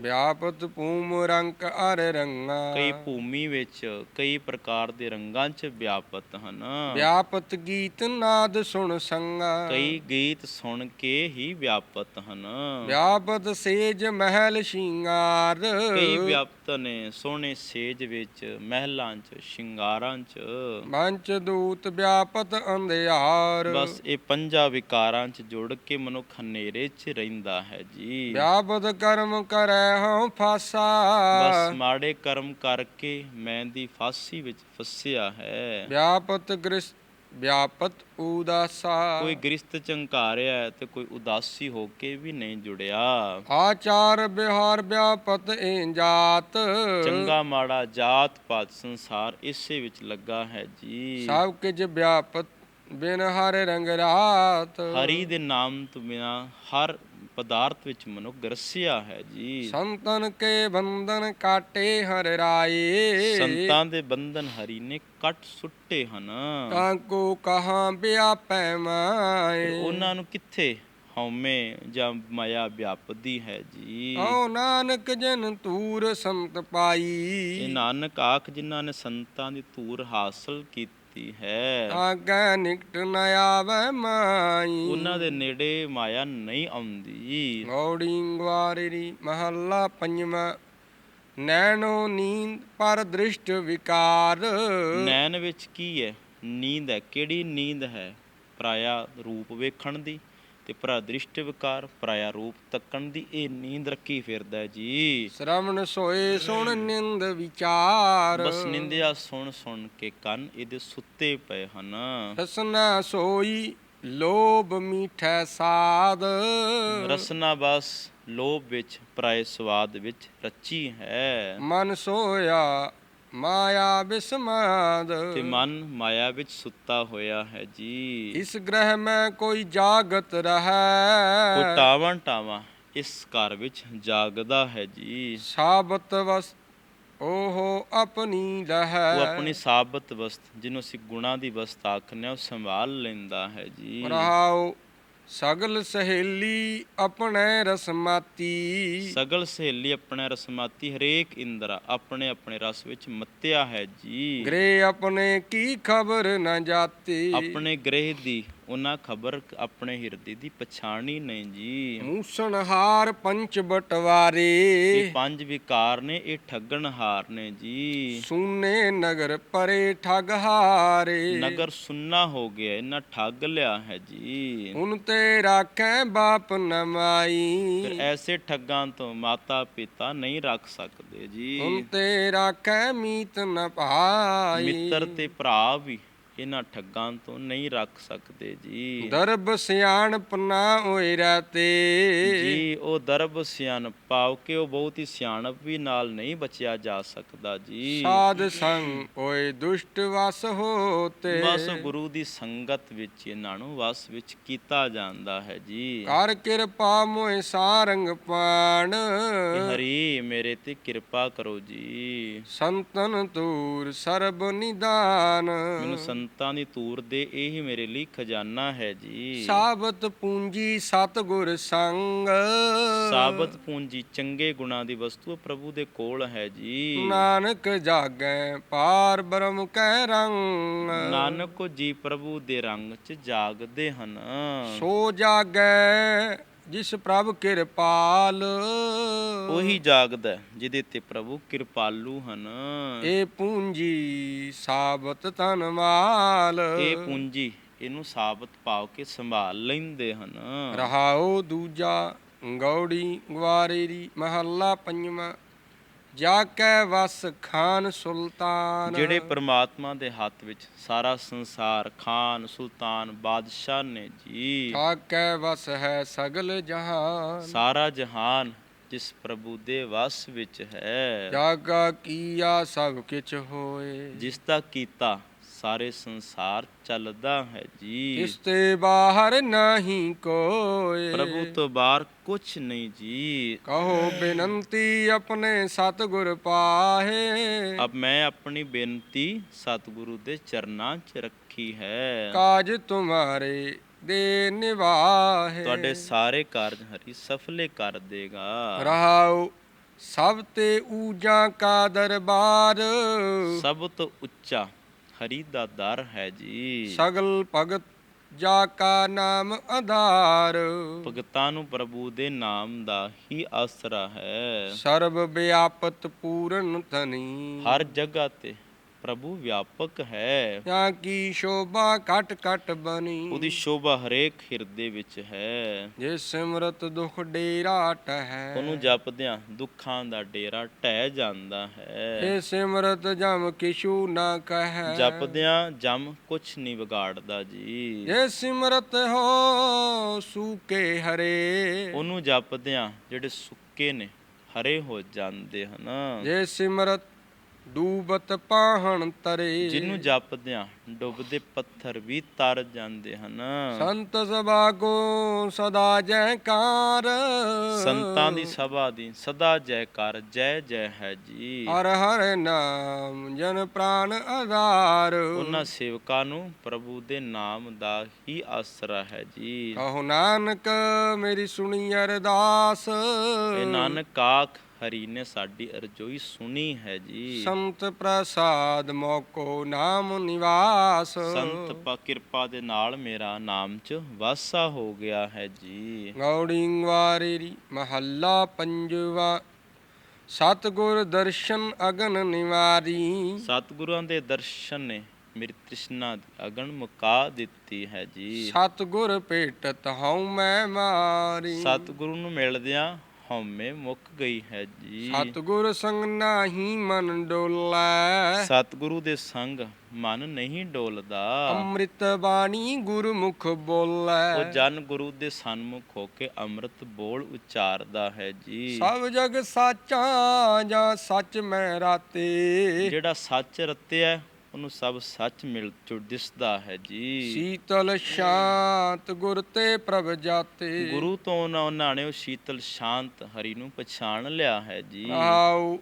Speaker 1: ਵਿਆਪਤ ਭੂਮ ਰੰਗ ਅਰ ਰੰਗਾ।
Speaker 2: ਕਈ ਭੂਮੀ ਵਿੱਚ ਕਈ ਪ੍ਰਕਾਰ ਦੇ ਰੰਗਾਂ 'ਚ ਵਿਆਪਤ ਹਨ।
Speaker 1: ਵਿਆਪਤ ਗੀਤ ਨਾਦ ਸੁਣ ਸੰਗਾ।
Speaker 2: ਕਈ ਗੀਤ ਸੁਣ ਕੇ ਹੀ ਵਿਆਪਤ ਹਨ।
Speaker 1: ਵਿਆਪਤ ਸੇਜ ਮਹਿਲ ਸ਼ਿੰਗਾਰ।
Speaker 2: ਕਈ ਵਿਆਪਤ ਨੇ ਸੋਹਣੇ ਸੇਜ ਵਿੱਚ ਮਹਿਲਾਂ 'ਚ ਸ਼ਿੰਗਾਰਾਂ 'ਚ।
Speaker 1: ਮੰਚ ਦੂਤ ਵਿਆਪਤ ਅੰਧਿਆਰ।
Speaker 2: ਬਸ ਇਹ ਪੰਜਾਂ ਵਿਕਾਰਾਂ 'ਚ ਜੁੜ ਕੇ ਮਨੁੱਖ ਹਨੇਰੇ 'ਚ ਰਹਿੰਦਾ ਹੈ ਜੀ।
Speaker 1: ਵਿਆਪਤ ਕਰਮ ਕਰੈ ਹਉ ਫਾਸਾ।
Speaker 2: ਬਸ ਮਾੜੇ ਕਰਮ ਕਰਕੇ ਮੈਂ ਦੀ ਫਾਸੀ ਵਿੱਚ ਫਸਿਆ ਹੈ।
Speaker 1: ਵਿਆਪਤ ਗ੍ਰਸ ਵਿਆਪਤ ਉਦਾਸਾ।
Speaker 2: ਕੋਈ ਗ੍ਰਿਸਤ ਚੰਕਾਰਿਆ ਹੈ ਤੇ ਕੋਈ ਉਦਾਸੀ ਹੋ ਕੇ ਵੀ ਨਹੀਂ ਜੁੜਿਆ।
Speaker 1: ਆਚਾਰ ਵਿਹਾਰ ਵਿਆਪਤ ਏ ਜਾਤ।
Speaker 2: ਚੰਗਾ ਮਾੜਾ ਜਾਤ ਪਾਤ ਸੰਸਾਰ ਇਸੇ ਵਿੱਚ ਲੱਗਾ ਹੈ ਜੀ।
Speaker 1: ਸਭ ਕੁਝ ਵਿਆਪਤ ਬਿਨ ਹਰ ਰੰਗ ਰਾਤ।
Speaker 2: ਹਰੀ ਦੇ ਨਾਮ ਤੋਂ ਬਿਨਾ ਹਰ ਪਦਾਰਥ ਵਿੱਚ ਮਨੁੱਖ ਗਰਸਿਆ ਹੈ ਜੀ।
Speaker 1: ਸੰਤਨ ਕੇ ਬੰਧਨ ਕਾਟੇ ਹਰ ਰਾਏ।
Speaker 2: ਸੰਤਾਂ ਦੇ ਬੰਧਨ ਹਰੀ ਨੇ ਕੱਟ ਸੁੱਟੇ ਹਨ।
Speaker 1: ਤਾਂ ਕੋ ਕਹਾਂ ਵਿਆਪੈ ਮਾਏ।
Speaker 2: ਉਹਨਾਂ ਨੂੰ ਕਿੱਥੇ ਹਉਮੈ ਜਾਂ ਮਾਇਆ ਵਿਆਪਦੀ ਹੈ ਜੀ।
Speaker 1: ਓ ਨਾਨਕ ਜਨ ਤੂਰ ਸੰਤ
Speaker 2: ਇਹ
Speaker 1: ਪਾਈ
Speaker 2: ਨਾਨਕ ਆਖ ਜਿਨ੍ਹਾਂ ਨੇ ਸੰਤਾਂ ਦੀ ਧੂਰ ਹਾਸਲ ਕੀਤੀ ਹੈ।
Speaker 1: ਆਗੈ ਨਿਕਟ ਨ ਆਵੈ ਮਾਈ।
Speaker 2: ਉਹਨਾਂ ਦੇ ਨੇੜੇ ਮਾਇਆ ਨਹੀਂ ਆਉਂਦੀ।
Speaker 1: ਗੌੜੀ ਗਵਾਰੀ ਮਹੱਲਾ ਪੰਜਵਾਂ। ਨੈਣੋ ਨੀਂਦ ਪਰ ਦ੍ਰਿਸ਼ਟ ਵਿਕਾਰ।
Speaker 2: ਨੈਣ ਵਿੱਚ ਕੀ ਹੈ? ਨੀਂਦ ਹੈ। ਕਿਹੜੀ ਨੀਂਦ ਹੈ? ਪਰਾਇਆ ਰੂਪ ਵੇਖਣ ਦੀ। ਤੇ ਪ੍ਰਦ੍ਰਿਸ਼ਟ ਵਿਕਾਰ ਪਰਾਇਆ ਰੂਪ ਤੱਕਣ ਦੀ ਇਹ ਨੀਂਦ ਰੱਖੀ ਫਿਰਦਾ ਜੀ।
Speaker 1: ਸ਼ਰਮਣ ਸੋਏ ਸੁਣ ਨਿੰਦ ਵਿਚਾਰ।
Speaker 2: ਬਸ ਨਿੰਦਿਆ ਸੁਣ ਸੁਣ ਕੇ ਕੰਨ ਇਹਦੇ ਸੁੱਤੇ ਪਏ ਹਨ।
Speaker 1: ਰਸਨਾ ਸੋਈ ਲੋਭ ਮਿਠੈ ਸਾਦ
Speaker 2: ਰਸਨਾ ਬਸ ਲੋਭ ਵਿੱਚ ਪਰਾਏ ਸਵਾਦ ਵਿੱਚ ਰਚੀ ਹੈ।
Speaker 1: ਮਨ ਸੋਇਆ ਮਾਇਆ ਬਿਸਮਾਦ।
Speaker 2: ਤੇ ਮਨ ਮਾਇਆ ਵਿੱਚ ਸੁੱਤਾ ਹੋਇਆ ਹੈ ਜੀ।
Speaker 1: ਇਸ ਗ੍ਰਹਿ ਮੈਂ ਕੋਈ ਜਾਗਤ ਰਹੈ।
Speaker 2: ਉਹ ਟਾਵਾਂ ਟਾਵਾਂ ਇਸ ਘਰ ਵਿੱਚ ਜਾਗਦਾ ਹੈ ਜੀ।
Speaker 1: ਸਾਬਤ ਵਸ ਓਹੋ ਆਪਣੀ ਲਹੈ।
Speaker 2: ਉਹ ਆਪਣੀ ਸਾਬਤ ਵਸਤ ਜਿਹਨੂੰ ਅਸੀਂ ਗੁਣਾ ਦੀ ਵਸਤ ਆਖਨੇ ਉਹ ਸੰਭਾਲ ਲੈਂਦਾ ਹੈ ਜੀ।
Speaker 1: ਰਹਾਉ ਸਗਲ ਸਹੇਲੀ ਆਪਣੇ ਰਸਮਾਤੀ
Speaker 2: ਸਗਲ ਸਹੇਲੀ ਆਪਣੇ ਰਸਮਾਤੀ ਹਰੇਕ ਇੰਦਰਾ ਆਪਣੇ ਆਪਣੇ ਰਸ ਵਿੱਚ ਮੱਤਿਆ ਹੈ ਜੀ।
Speaker 1: ਗ੍ਰੇ ਆਪਣੇ ਕੀ ਖਬਰ ਨਾ ਜਾਤੀ।
Speaker 2: ਆਪਣੇ ਗ੍ਰਹਿ ਦੀ ਉਹਨਾਂ ਖਬਰ ਆਪਣੇ ਹਿਰਦੇ ਦੀ ਪਛਾਣੀ ਨਹੀਂ ਜੀ।
Speaker 1: ਮੂਸਣ ਹਾਰ ਪੰਚ ਬਟਵਾਰੇ।
Speaker 2: ਇਹ ਪੰਜ ਵਿਕਾਰ ਨੇ ਇਹ ਠੱਗਣ ਹਾਰ ਨੇ ਜੀ।
Speaker 1: ਸੂਨੇ ਨਗਰ ਪਰੇ ਠਗ ਹਾਰੇ।
Speaker 2: ਨਗਰ ਸੁੰਨਾ ਹੋ ਗਿਆ ਇਹਨਾਂ ਠੱਗ ਲਿਆ ਹੈ ਜੀ।
Speaker 1: ਹੁਣ ਤੇ ਰਾਖੈ ਬਾਪ ਨ ਮਾਈ
Speaker 2: ਫਿਰ ਐਸੇ ਠੱਗਾਂ ਤੋਂ ਮਾਤਾ ਪਿਤਾ ਨਹੀਂ ਰੱਖ ਸਕਦੇ ਜੀ।
Speaker 1: ਹੁਣ ਤੇ ਰਾਖੈ ਮੀਤ ਨ ਭਾਈ
Speaker 2: ਮਿੱਤਰ ਤੇ ਭਰਾ ਵੀ ਇਹਨਾਂ ਠੱਗਾਂ ਤੋਂ ਨਹੀਂ ਰੱਖ ਸਕਦੇ ਜੀ।
Speaker 1: ਦਰਬ ਸਿਆਣਪ ਨਾ ਹੋਏ ਰਹਤੇ
Speaker 2: ਜੀ ਉਹ ਦਰਬ ਸਿਆਣਪ ਪਾਉ ਕੇ ਉਹ ਬਹੁਤ ਹੀ ਸਿਆਣਪ ਵੀ ਨਾਲ ਨਹੀਂ ਬਚਿਆ ਜਾ ਸਕਦਾ ਜੀ।
Speaker 1: ਸਾਧ ਸੰਗ ਓਏ ਦੁਸ਼ਟ ਵਸ ਹੋਤੇ।
Speaker 2: ਬਸ ਗੁਰੂ ਦੀ ਸੰਗਤ ਵਿੱਚ ਇਹਨਾਂ ਨੂੰ ਵਸ ਵਿੱਚ ਕੀਤਾ ਜਾਂਦਾ ਹੈ ਜੀ।
Speaker 1: ਕਰ ਕਿਰਪਾ ਮੋਏ ਸਾਰੰਗ ਪਾਣ।
Speaker 2: ਹਰੀ ਮੇਰੇ ਤੇ ਕਿਰਪਾ ਕਰੋ ਜੀ।
Speaker 1: ਸੰਤਨ ਤੂਰ ਸਰਬ ਨਿਦਾਨ।
Speaker 2: ਮੈਨੂੰ ਸੰਤਾਂ ਦੀ ਤੂਰ ਦੇ ਇਹ ਹੀ ਮੇਰੇ ਲਈ ਖਜ਼ਾਨਾ ਹੈ ਜੀ।
Speaker 1: ਸਾਬਤ ਪੂੰਜੀ ਸਤਗੁਰ ਸੰਗ।
Speaker 2: ਸਾਬਤ ਪੂੰਜੀ ਚੰਗੇ ਗੁਣਾ ਦੀ ਵਸਤੂ ਪ੍ਰਭੂ ਦੇ ਕੋਲ ਹੈ ਜੀ।
Speaker 1: ਨਾਨਕ ਜਾਗੈ ਪਾਰ ਬ੍ਰਹਮ ਕੈ ਰੰਗ।
Speaker 2: ਨਾਨਕ ਜੀ ਪ੍ਰਭੂ ਦੇ ਰੰਗ 'ਚ ਜਾਗਦੇ ਹਨ।
Speaker 1: ਸੋ ਜਾਗੈ ਜਿਸ ਪ੍ਰਭ ਕਿਰਪਾਲ।
Speaker 2: ਉਹੀ ਜਾਗਦਾ ਜਿਹਦੇ ਤੇ ਪ੍ਰਭੂ ਕਿਰਪਾਲੂ ਹਨ।
Speaker 1: ਇਹ ਪੂੰਜੀ ਸਾਬਤ ਤਨ ਮਾਲ
Speaker 2: ਇਹ ਪੂੰਜੀ ਇਹਨੂੰ ਸਾਬਤ ਪਾਉ ਕੇ ਸੰਭਾਲ ਲੈਂਦੇ ਹਨ।
Speaker 1: ਰਹਾਉ ਦੂਜਾ ਗੌੜੀ ਗਵਾਰੇਰੀ ਮਹੱਲਾ ਪੰਜਵਾਂ। ਜਾ ਕੈ ਵਸ ਖਾਨ ਸੁਲਤਾਨ।
Speaker 2: ਜਿਹੜੇ ਪ੍ਰਮਾਤਮਾ ਦੇ ਹੱਥ ਵਿੱਚ ਸਾਰਾ ਸੰਸਾਰ ਖਾਨ ਸੁਲਤਾਨ ਬਾਦਸ਼ਾਹ ਨੇ ਜੀ।
Speaker 1: ਜਾ ਕੈ ਵਸ ਹੈ ਸਗਲ ਜਹਾਨ।
Speaker 2: ਸਾਰਾ ਜਹਾਨ ਜਿਸ ਪ੍ਰਭੂ ਦੇ ਵਸ ਵਿੱਚ ਹੈ।
Speaker 1: ਜਾਗਾ ਕੀਆ ਸਭ ਕਿਛ ਹੋਏ।
Speaker 2: ਜਿਸ ਦਾ ਕੀਤਾ ਸਾਰੇ ਸੰਸਾਰ ਚੱਲਦਾ ਹੈ ਜੀ।
Speaker 1: ਇਸ ਤੇ ਬਾਹਰ ਨਹੀਂ ਕੋਏ
Speaker 2: ਪ੍ਰਭੂ ਤੋਂ ਬਾਹਰ ਕੁਛ ਨਹੀਂ ਜੀ।
Speaker 1: ਕਹੋ ਬੇਨੰਤੀ ਆਪਣੇ ਸਤਿਗੁਰ ਪਾਹੇ।
Speaker 2: ਅਬ ਮੈਂ ਆਪਣੀ ਬੇਨਤੀ ਸਤਿਗੁਰੂ ਦੇ ਚਰਨਾਂ 'ਚ ਰੱਖੀ ਹੈ।
Speaker 1: ਕਾਜ ਤੁਮਾਰੇ ਦੇ ਨਿਵਾਹੇ।
Speaker 2: ਤੁਹਾਡੇ ਸਾਰੇ ਕਾਰਜ ਹਰੀ ਸਫਲੇ ਕਰ ਦੇਗਾ।
Speaker 1: ਰਹਾਉ ਸਭ ਤੇ ਊਜਾ ਕਾ ਦਰਬਾਰ।
Speaker 2: ਸਭ ਤੋਂ ਉੱਚਾ ਹਰੀ ਦਾ ਦਰ ਹੈ ਜੀ।
Speaker 1: ਸਗਲ ਭਗਤ ਜਾ ਕਾ ਨਾਮ ਆਧਾਰ।
Speaker 2: ਭਗਤਾਂ ਨੂੰ ਪ੍ਰਭੂ ਦੇ ਨਾਮ ਦਾ ਹੀ ਆਸਰਾ ਹੈ।
Speaker 1: ਸਰਬ ਵਿਆਪਤ ਪੂਰਨ ਤਨੀ
Speaker 2: ਹਰ ਜਗ੍ਹਾ ਤੇ ਪ੍ਰਭੂ ਵਿਆਪਕ ਹੈ।
Speaker 1: ਜਾਂ ਕੀ ਸ਼ੋਭਾ ਘਟ ਘਟ ਬਣੀ।
Speaker 2: ਉਹਦੀ ਸ਼ੋਭਾ ਹਰੇਕ ਹਿਰਦੇ ਵਿੱਚ ਹੈ।
Speaker 1: ਜੇ ਸਿਮਰਤ ਦੁਖ ਡੇਰਾ ਟਹੈ।
Speaker 2: ਉਹਨੂੰ ਜਪਦਿਆਂ ਦੁੱਖਾਂ ਦਾ ਡੇਰਾ ਟਹਿ ਜਾਂਦਾ ਹੈ।
Speaker 1: ਇਹ ਸਿਮਰਤ ਜਮ ਕਿਛੂ ਨਾ ਕਹੈ।
Speaker 2: ਜਪਦਿਆਂ ਜਮ ਕੁਛ ਨਹੀਂ ਵਿਗਾੜਦਾ ਜੀ।
Speaker 1: ਜੇ ਸਿਮਰਤ ਹੋ ਸੂਕੇ ਹਰੇ।
Speaker 2: ਉਹਨੂੰ ਜਪਦਿਆਂ ਜਿਹੜੇ ਸੁੱਕੇ ਨੇ ਹਰੇ ਹੋ ਜਾਂਦੇ ਹਨ।
Speaker 1: ਜੇ ਸਿਮਰਤ ਡੂਬਤ ਪਾਹਣ ਤਰੇ।
Speaker 2: ਜਿਹਨੂੰ ਜਪਦਿਆਂ ਡੁੱਬਦੇ ਪੱਥਰ ਵੀ ਤਰ ਜਾਂਦੇ ਹਨ।
Speaker 1: ਸੰਤ ਸਭਾ ਕੋ ਸਦਾ ਜੈਕਾਰ।
Speaker 2: ਸੰਤਾਂ ਦੀ ਸਭਾ ਦੀ ਸਦਾ ਜੈਕਾਰ ਜੈ ਜੈ ਹੈ ਜੀ।
Speaker 1: ਹਰ ਹਰ ਨਾਮ ਜਨ ਪ੍ਰਾਨ ਆਧਾਰ।
Speaker 2: ਉਹਨਾਂ ਸੇਵਕਾਂ ਨੂੰ ਪ੍ਰਭੂ ਦੇ ਨਾਮ ਦਾ ਹੀ ਆਸਰਾ ਹੈ ਜੀ।
Speaker 1: ਕਹੋ ਨਾਨਕ ਮੇਰੀ ਸੁਣੀ ਅਰਦਾਸ।
Speaker 2: ਇਹ ਨਾਨਕ ਆਖ ਹਰੀ ਨੇ ਸਾਡੀ ਅਰਜ਼ੋਈ ਸੁਣੀ ਹੈ ਜੀ।
Speaker 1: ਸੰਤ ਪ੍ਰਸਾਦ ਮੋਕੋ ਨਾਮ ਨਿਵਾਸ।
Speaker 2: ਸੰਤ ਪਾ ਕਿਰਪਾ ਦੇ ਨਾਲ ਮੇਰਾ ਨਾਮ ਚ ਵਾਸਾ ਹੋ ਗਿਆ ਹੈ ਜੀ।
Speaker 1: ਗੌੜੀ ਵਾਰੀ ਮਹੱਲਾ ਪੰਜਵਾ। ਸਤਗੁਰ ਦਰਸ਼ਨ ਅਗਨ ਨਿਵਾਰੀ।
Speaker 2: ਸਤਿਗੁਰਾਂ ਦੇ ਦਰਸ਼ਨ ਨੇ ਮੇਰੀ ਤ੍ਰਿਸ਼ਨਾ ਦੀ ਅਗਨ ਮੁਕਾ ਦਿੱਤੀ ਹੈ ਜੀ।
Speaker 1: ਸਤਗੁਰ ਭੇਟਤ ਹਉ ਮੈਂ ਮਾਰੀ।
Speaker 2: ਸਤਿਗੁਰੂ ਨੂੰ ਮਿਲਦਿਆਂ ਹਉਮੈ ਮੁੱਕ ਗਈ ਹੈ ਜੀ।
Speaker 1: ਸਤਗੁਰ ਸੰਗ ਨਾਹੀ ਮਨ ਡੋਲੈ।
Speaker 2: ਸਤਿਗੁਰੂ ਦੇ ਸੰਗ ਮਨ ਨਹੀਂ ਡੋਲਦਾ।
Speaker 1: ਅੰਮ੍ਰਿਤ ਬਾਣੀ ਗੁਰਮੁਖ
Speaker 2: ਉਹ
Speaker 1: ਬੋਲੈ
Speaker 2: ਜਨ ਗੁਰੂ ਦੇ ਸਨਮੁਖ ਹੋ ਕੇ ਅੰਮ੍ਰਿਤ ਬੋਲ ਉਚਾਰਦਾ ਹੈ ਜੀ।
Speaker 1: ਸਭ ਜਗ ਸਾਚਾ ਜਾਂ ਸੱਚ ਮੈਂ ਰਾਤੇ।
Speaker 2: ਜਿਹੜਾ ਸੱਚ ਰਤਿਆ ਉਹਨੂੰ ਸਭ ਸੱਚ ਮਿਲ ਚੁ ਦਿਸਦਾ ਹੈ ਜੀ।
Speaker 1: ਸੀਤਲ ਸ਼ਾਂਤ ਗੁਰ ਤੇ ਪ੍ਰਭ ਜਾਤੇ।
Speaker 2: ਗੁਰੂ ਤੋਂ ਨਾ ਉਹਨਾਂ ਨੇ ਉਹ ਸ਼ੀਤਲ ਸ਼ਾਂਤ ਹਰੀ ਨੂੰ ਪਛਾਣ ਲਿਆ ਹੈ ਜੀ।
Speaker 1: ਆਉ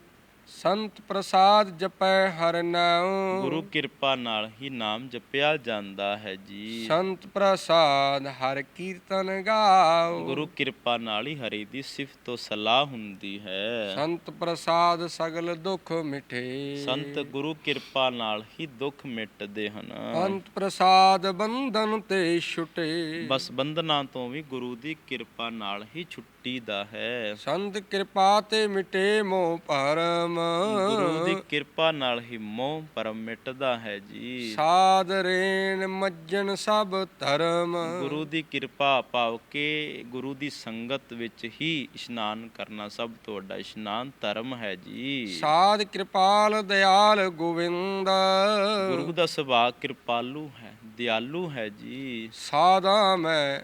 Speaker 1: ਸੰਤ ਪ੍ਰਸਾਦ ਜਪੈ ਹਰ ਨਾਉ।
Speaker 2: ਗੁਰੂ ਕਿਰਪਾ ਨਾਲ ਹੀ ਨਾਮ ਜਪਿਆ ਜਾਂਦਾ ਹੈ ਜੀ।
Speaker 1: ਸੰਤ ਪ੍ਰਸਾਦ ਹਰ ਕੀਰਤਨ ਗਾਉ।
Speaker 2: ਗੁਰੂ ਕਿਰਪਾ ਨਾਲ ਹੀ ਹਰੀ ਦੀ ਸਿਫਤ ਤੋਂ ਸਲਾਹ ਹੁੰਦੀ ਹੈ।
Speaker 1: ਸੰਤ ਪ੍ਰਸਾਦ ਸਗਲ ਦੁਖ ਮਿਟੇ।
Speaker 2: ਸੰਤ ਗੁਰੂ ਕਿਰਪਾ ਨਾਲ ਹੀ ਦੁੱਖ ਮਿਟਦੇ ਹਨ।
Speaker 1: ਸੰਤ ਪ੍ਰਸਾਦ ਬੰਧਨ ਤੇ ਛੁਟੇ।
Speaker 2: ਬਸ ਬੰਧਨਾਂ ਤੋਂ ਵੀ ਗੁਰੂ ਦੀ ਕਿਰਪਾ ਨਾਲ ਹੀ ਛੁੱਟੀ ਦਾ ਹੈ।
Speaker 1: ਸੰਤ ਕਿਰਪਾ ਤੇ ਮਿਟੇ ਮੋਹ ਭਰਮ
Speaker 2: ਗੁਰੂ ਦੀ ਕਿਰਪਾ ਨਾਲ ਹੀ ਮੋਹ ਪਰਮ ਮਿਟਦਾ ਹੈ ਜੀ।
Speaker 1: ਸਾਧ ਰੇਣ ਮੱਜਨ ਸਭ ਧਰਮ।
Speaker 2: ਗੁਰੂ ਦੀ ਕਿਰਪਾ ਪਾਵ ਕੇ ਗੁਰੂ ਦੀ ਸੰਗਤ ਵਿੱਚ ਹੀ ਇਸ਼ਨਾਨ ਕਰਨਾ ਸਭ ਤੋਂ ਵੱਡਾ ਇਸ਼ਨਾਨ ਧਰਮ ਹੈ ਜੀ।
Speaker 1: ਸਾਧ ਕਿਰਪਾਲ ਦਿਆਲ ਗੋਵਿੰਦ।
Speaker 2: ਗੁਰੂ ਦਾ ਸੁਭਾਅ ਕਿਰਪਾਲੂ ਹੈ ਦਿਆਲੂ ਹੈ ਜੀ।
Speaker 1: ਸਾਦਾ ਮੈਂ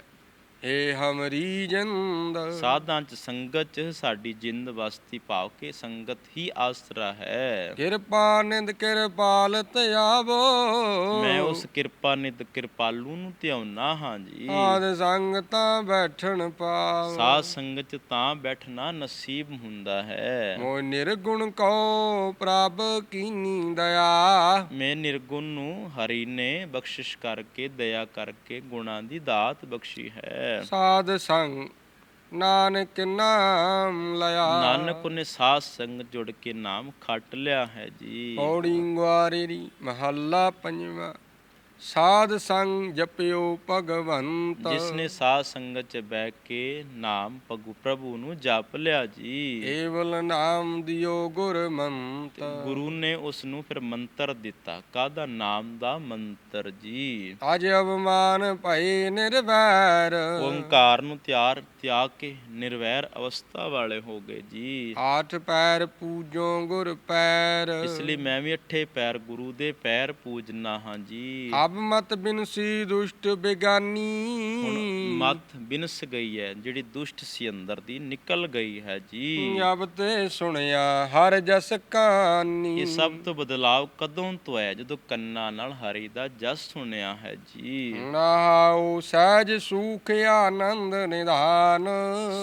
Speaker 1: ਏ ਹਮਰੀ ਜਿੰਦ।
Speaker 2: ਸਾਧਾਂ ਚ ਸੰਗਤ ਚ ਸਾਡੀ ਜਿੰਦ ਵਸਤੀ ਪਾਵ ਕੇ ਸੰਗਤ ਹੀ ਆਸਰਾ ਹੈ।
Speaker 1: ਕਿਰਪਾ ਨਿੰਦ ਕਿਰਪਾਲ ਧਿਆਵੋ
Speaker 2: ਮੈਂ ਉਸ ਕਿਰਪਾ ਨਿਤ ਕਿਰਪਾਲੂ ਨੂੰ ਧਿਆਉਣਾ ਹਾਂ ਜੀ।
Speaker 1: ਆਦ ਸੰਗਤਾਂ ਬੈਠਣ ਪਾਵ।
Speaker 2: ਸਾਧ ਸੰਗਤ ਚ ਤਾਂ ਬੈਠਣਾ ਨਸੀਬ ਹੁੰਦਾ ਹੈ।
Speaker 1: ਮੋ ਨਿਰਗੁਣ ਕੋ ਪ੍ਰਭ ਕੀਨੀ ਦਇਆ।
Speaker 2: ਮੈਂ ਨਿਰਗੁਣ ਨੂੰ ਹਰੀ ਨੇ ਬਖਸ਼ਿਸ਼ ਕਰਕੇ ਦਇਆ ਕਰਕੇ ਗੁਣਾਂ ਦੀ ਦਾਤ ਬਖਸ਼ੀ ਹੈ।
Speaker 1: ਸਾਧ ਸੰਗ ਨਾਨਕ ਨਾਮ ਲਿਆ।
Speaker 2: ਨਾਨਕ ਨੇ ਸਾਧ ਸੰਗ ਜੁੜ ਕੇ ਨਾਮ ਖੱਟ ਲਿਆ ਹੈ ਜੀ।
Speaker 1: ਪੌੜੀ ਗਵਾਰੀ ਮਹੱਲਾ ਪੰਜਵਾਂ। ਸਾਧ ਸੰਗ ਜਪਿਓ ਭਗਵੰਤ।
Speaker 2: ਜਿਸ ਨੇ ਸਾਧ ਸੰਗਤ ਚ ਬਹਿ ਕੇ ਨਾਮ ਪਗੂ ਪ੍ਰਭੂ ਨੂੰ ਜਪ ਲਿਆ ਜੀ।
Speaker 1: ਕੇਵਲ ਨਾਮ ਦਿਓ ਗੁਰਮੰਤ
Speaker 2: ਗੁਰੂ ਨੇ ਉਸ ਨੂੰ ਫਿਰ ਮੰਤਰ ਦਿੱਤਾ। ਕਾਹਦਾ? ਨਾਮ ਦਾ ਮੰਤਰ ਜੀ।
Speaker 1: ਅਜ ਅਵਮਾਨ ਭਏ ਨਿਰਵੈਰ।
Speaker 2: ਓੰਕਾਰ ਨੂੰ ਤਿਆਰ ਤਿਆਗ ਕੇ ਨਿਰਵੈਰ ਅਵਸਥਾ ਵਾਲੇ ਹੋ ਗਏ ਜੀ।
Speaker 1: ਆਠ ਪੈਰ ਪੂਜੋ ਗੁਰ ਪੈਰ।
Speaker 2: ਇਸ ਲਈ ਮੈਂ ਵੀ ਅੱਠੇ ਪੈਰ ਗੁਰੂ ਦੇ ਪੈਰ ਪੂਜਨਾ ਹਾਂ ਜੀ।
Speaker 1: ਅਬ ਮਤ ਬਿਨਸੀ ਦੁਸ਼ਟ
Speaker 2: ਹੁਣ
Speaker 1: ਬਿਗਾਨੀ
Speaker 2: ਮਤ ਬਿਨਸ ਗਈ ਹੈ ਜਿਹੜੀ ਦੁਸ਼ਟ ਸੀ ਅੰਦਰ ਦੀ ਨਿਕਲ ਗਈ ਹੈ ਜੀ।
Speaker 1: ਅਬ ਤੇ ਸੁਣਿਆ ਹਰ ਜਸ ਕਾਨੀ।
Speaker 2: ਇਹ ਸਭ ਤੋਂ ਬਦਲਾਵ ਕਦੋਂ ਤੋਂ ਆਇਆ? ਜਦੋਂ ਕੰਨਾਂ ਨਾਲ ਹਰੀ ਦਾ ਜਸ ਸੁਣਿਆ ਹੈ ਜੀ।
Speaker 1: ਨਾਉ ਸਹਿਜ ਸੁਖ ਆਨੰਦ ਨਿਧਾਨ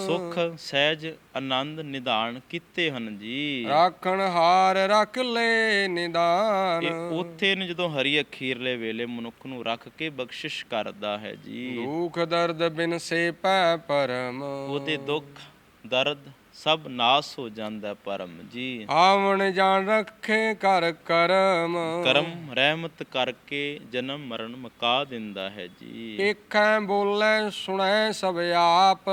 Speaker 2: ਸੁਖ ਸਹਿਜ ਆਨੰਦ ਨਿਦਾਨ ਕੀਤੇ ਹਨ ਜੀ।
Speaker 1: ਰਾਖਣ ਹਾਰ ਰੱਖ ਲੈ ਨਿਦਾਨ।
Speaker 2: ਇਹ ਉੱਥੇ ਨੇ ਜਦੋਂ ਹਰੀ ਅਖੀਰਲੇ ਵੇਲੇ ਮਨੁੱਖ ਨੂੰ ਰੱਖ ਕੇ ਬਖਸ਼ਿਸ਼ ਕਰਦਾ ਹੈ ਜੀ।
Speaker 1: ਦੁਖ ਦਰਦ ਬਿਨ ਸੇ ਪੈ ਪਰਮ।
Speaker 2: ਉਹਦੇ ਦੁੱਖ ਦਰਦ ਸਭ ਨਾਸ ਹੋ ਜਾਂਦਾ ਪਰਮ ਜੀ।
Speaker 1: ਆਵਣ ਜਾਣ ਰੱਖੇ ਕਰ ਕਰਮ।
Speaker 2: ਕਰਮ ਰਹਿਮਤ ਕਰਕੇ ਜਨਮ ਮਰਨ ਮੁਕਾ ਦਿੰਦਾ ਹੈ ਜੀ।
Speaker 1: ਏਖੈ ਬੋਲੇ ਸੁਣੈ ਸਭ ਆਪ।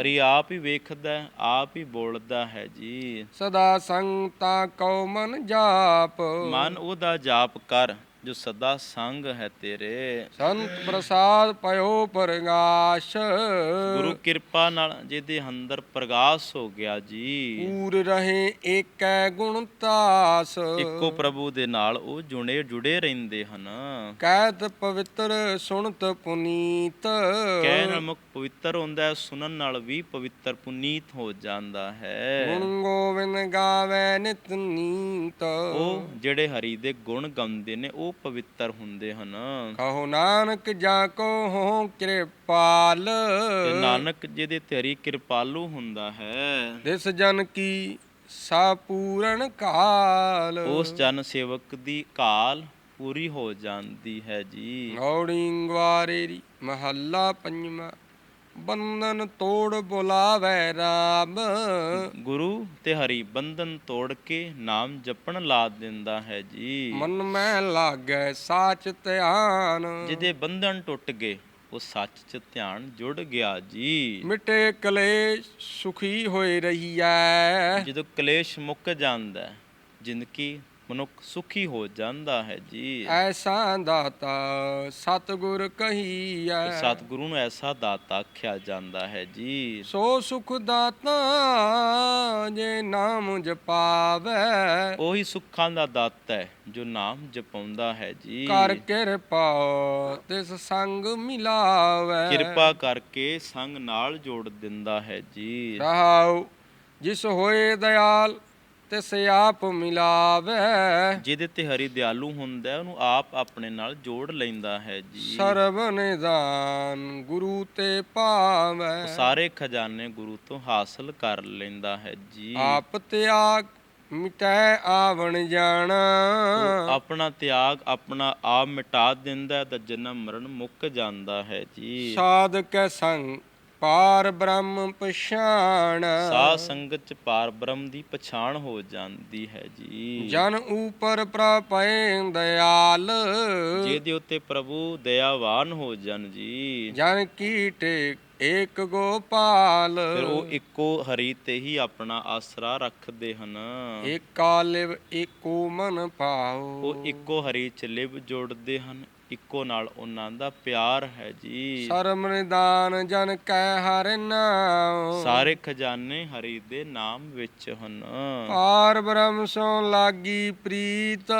Speaker 2: ਹਰੀ ਆਪ ਹੀ ਵੇਖਦਾ ਆਪ ਹੀ ਬੋਲਦਾ ਹੈ ਜੀ।
Speaker 1: ਸਦਾ ਸੰਗਤਾ ਕਉ ਮਨ ਜਾਪ।
Speaker 2: ਮਨ ਉਹਦਾ ਜਾਪ ਕਰ। ਜੋ ਸਦਾ ਸੰਗ ਹੈ ਤੇਰੇ।
Speaker 1: ਸੰਤ ਪ੍ਰਸਾਦ ਪਇਓ ਪਰਗਾਸ਼।
Speaker 2: ਗੁਰੂ ਕਿਰਪਾ ਨਾਲ ਜਿਹਦੇ ਅੰਦਰ ਪ੍ਰਗਾਸ ਹੋ ਗਿਆ ਜੀ।
Speaker 1: ਪੂਰ ਰਹੇ ਏਕੈ ਗੁਣ ਤਾਸ।
Speaker 2: ਇੱਕੋ ਪ੍ਰਭੂ ਦੇ ਨਾਲ ਉਹ ਜੁੜੇ ਜੁੜੇ ਰਹਿੰਦੇ ਹਨ।
Speaker 1: ਕਹਿਤ ਪਵਿੱਤਰ ਸੁਣਤ ਪੁਨੀਤ।
Speaker 2: ਕਹਿ ਨਾਲ ਮੁਖ ਪਵਿੱਤਰ ਹੁੰਦਾ ਹੈ ਸੁਣਨ ਨਾਲ ਵੀ ਪਵਿੱਤਰ ਪੁਨੀਤ ਹੋ ਜਾਂਦਾ ਹੈ।
Speaker 1: ਗੁਣ ਗੋਵਿੰਦ ਗਾਵੇ ਨਿਤ ਨੀਤ।
Speaker 2: ਉਹ ਜਿਹੜੇ ਹਰੀ ਦੇ ਗੁਣ ਗਾਉਂਦੇ ਨੇ ਉਹ ਪਵਿੱਤਰ ਹੁੰਦੇ ਹਨ।
Speaker 1: ਕਹੋ ਨਾਨਕ ਜਾ ਕੋ ਹੋ ਕਿਰਪਾਲ।
Speaker 2: ਤੇ ਨਾਨਕ ਜਿਹਦੇ ਤੇ ਹਰੀ ਕਿਰਪਾਲੂ ਹੁੰਦਾ ਹੈ।
Speaker 1: ਦਿਸ ਜਨ ਕੀ ਸਾ ਪੂਰਨ ਕਾਲ।
Speaker 2: ਉਸ ਜਨ ਸੇਵਕ ਦੀ ਕਾਲ ਪੂਰੀ ਹੋ ਜਾਂਦੀ ਹੈ ਜੀ।
Speaker 1: ਗੌੜੀ ਗਵਾਰੇਰੀ ਮਹੱਲਾ ਪੰਜਵਾਂ। ਬੰਧਨ ਤੋੜ ਬੁਲਾਵੇ ਰਾਮ।
Speaker 2: ਗੁਰੂ ਤੇ ਹਰੀ ਬੰਧਨ ਤੋੜ ਕੇ ਨਾਮ ਜਪਣ ਲਾ ਦਿੰਦਾ ਹੈ ਜੀ।
Speaker 1: ਮਨ ਮੈਂ ਲਾਗੈ ਸਾਚ ਧਿਆਨ।
Speaker 2: ਜਿਹਦੇ ਬੰਧਨ ਟੁੱਟ ਗਏ ਉਹ ਸੱਚ 'ਚ ਧਿਆਨ ਜੁੜ ਗਿਆ ਜੀ।
Speaker 1: ਮਿਟੇ ਕਲੇਸ਼ ਸੁਖੀ ਹੋਏ ਰਹੀਐ।
Speaker 2: ਜਦੋਂ ਕਲੇਸ਼ ਮੁੱਕ ਜਾਂਦਾ ਜ਼ਿੰਦਗੀ ਮਨੁੱਖ ਸੁਖੀ ਹੋ ਜਾਂਦਾ ਹੈ ਜੀ।
Speaker 1: ਐਸਾ ਦਾਤਾ ਸਤਿਗੁਰ ਕਹੀਐ।
Speaker 2: ਸਤਿਗੁਰੂ ਨੂੰ ਐਸਾ ਦਾਤਾ ਆਖਿਆ ਜਾਂਦਾ ਹੈ ਜੀ।
Speaker 1: ਸੋ ਸੁਖ ਦਾਤਾ ਜੇ ਨਾਮ ਜਪਾਵੈ।
Speaker 2: ਉਹੀ ਸੁੱਖਾਂ ਦਾ ਦਾਤਾ ਹੈ ਜੋ ਨਾਮ ਜਪਾਉਂਦਾ ਹੈ ਜੀ।
Speaker 1: ਕਰ ਕਿਰਪਾ ਤਿਸ ਸੰਗ ਮਿਲਾਵੈ।
Speaker 2: ਕਿਰਪਾ ਕਰਕੇ ਸੰਗ ਨਾਲ ਜੋੜ ਦਿੰਦਾ ਹੈ ਜੀ।
Speaker 1: ਰਹਾਉ ਜਿਸ ਹੋਏ ਦਿਆਲ ਤਿਸ ਆਪ ਮਿਲਾਵੈ।
Speaker 2: ਜਿਹਦੇ ਤੇ ਹਰੀ ਦਿਆਲੂ ਹੁੰਦਾ ਹੈ ਉਹਨੂੰ ਆਪ ਆਪਣੇ ਨਾਲ ਜੋੜ ਲੈਂਦਾ ਹੈ ਜੀ।
Speaker 1: ਸਰਬ ਨਿਦਾਨ ਗੁਰੂ ਤੇ ਪਾਵੈ
Speaker 2: ਉਹ ਸਾਰੇ ਖਜ਼ਾਨੇ ਗੁਰੂ ਤੋਂ ਹਾਸਲ ਕਰ ਲੈਂਦਾ ਹੈ ਜੀ।
Speaker 1: ਆਪ ਤਿਆਗ ਮਿਟੈ ਆਵਣ ਜਾਣਾ।
Speaker 2: ਉਹ ਆਪਣਾ ਤਿਆਗ ਆਪਣਾ ਆਪ ਮਿਟਾ ਦਿੰਦਾ ਹੈ ਤਾਂ ਜਨਮ ਮਰਨ ਮੁੱਕ ਜਾਂਦਾ ਹੈ ਜੀ।
Speaker 1: ਸਾਧ ਕੈ ਸੰਗ ਪਾਰ ਬ੍ਰਹਮ ਪਛਾਣ।
Speaker 2: ਸਾਧ ਸੰਗਤ ਚ ਪਾਰ ਬ੍ਰਹਮ ਦੀ ਪਛਾਣ ਹੋ ਜਾਂਦੀ ਹੈ ਜੀ।
Speaker 1: ਜਨ ਉਪਰ ਪ੍ਰਪੈ ਦਿਆਲ
Speaker 2: ਜਿਹਦੇ ਉੱਤੇ ਪ੍ਰਭੂ ਦਇਆਵਾਨ ਹੋ ਜਾਣ ਜੀ।
Speaker 1: ਜਨ ਕੀ ਟੇਕ ਏਕ ਗੋਪਾਲ।
Speaker 2: ਫਿਰ ਉਹ ਇੱਕੋ ਹਰੀ ਤੇ ਹੀ ਆਪਣਾ ਆਸਰਾ ਰੱਖਦੇ ਹਨ।
Speaker 1: ਏਕਾ ਲਿਵ ਏਕੋ ਮਨ ਪਾਓ
Speaker 2: ਉਹ ਇੱਕੋ ਹਰੀ ਚ ਲਿਵ ਜੋੜਦੇ ਹਨ। ਇੱਕੋ ਨਾਲ ਉਹਨਾਂ ਦਾ ਪਿਆਰ ਹੈ ਜੀ।
Speaker 1: ਸਰਮ ਨਿਦਾਨ ਜਨ ਕੈ ਹਰਿ ਨਾਮ
Speaker 2: ਸਾਰੇ ਖਜ਼ਾਨੇ ਹਰੀ ਦੇ ਨਾਮ ਵਿੱਚ ਹਨ।
Speaker 1: ਪਾਰ ਬ੍ਰਹਮ ਸੋ ਲਾਗੀ ਪ੍ਰੀਤ।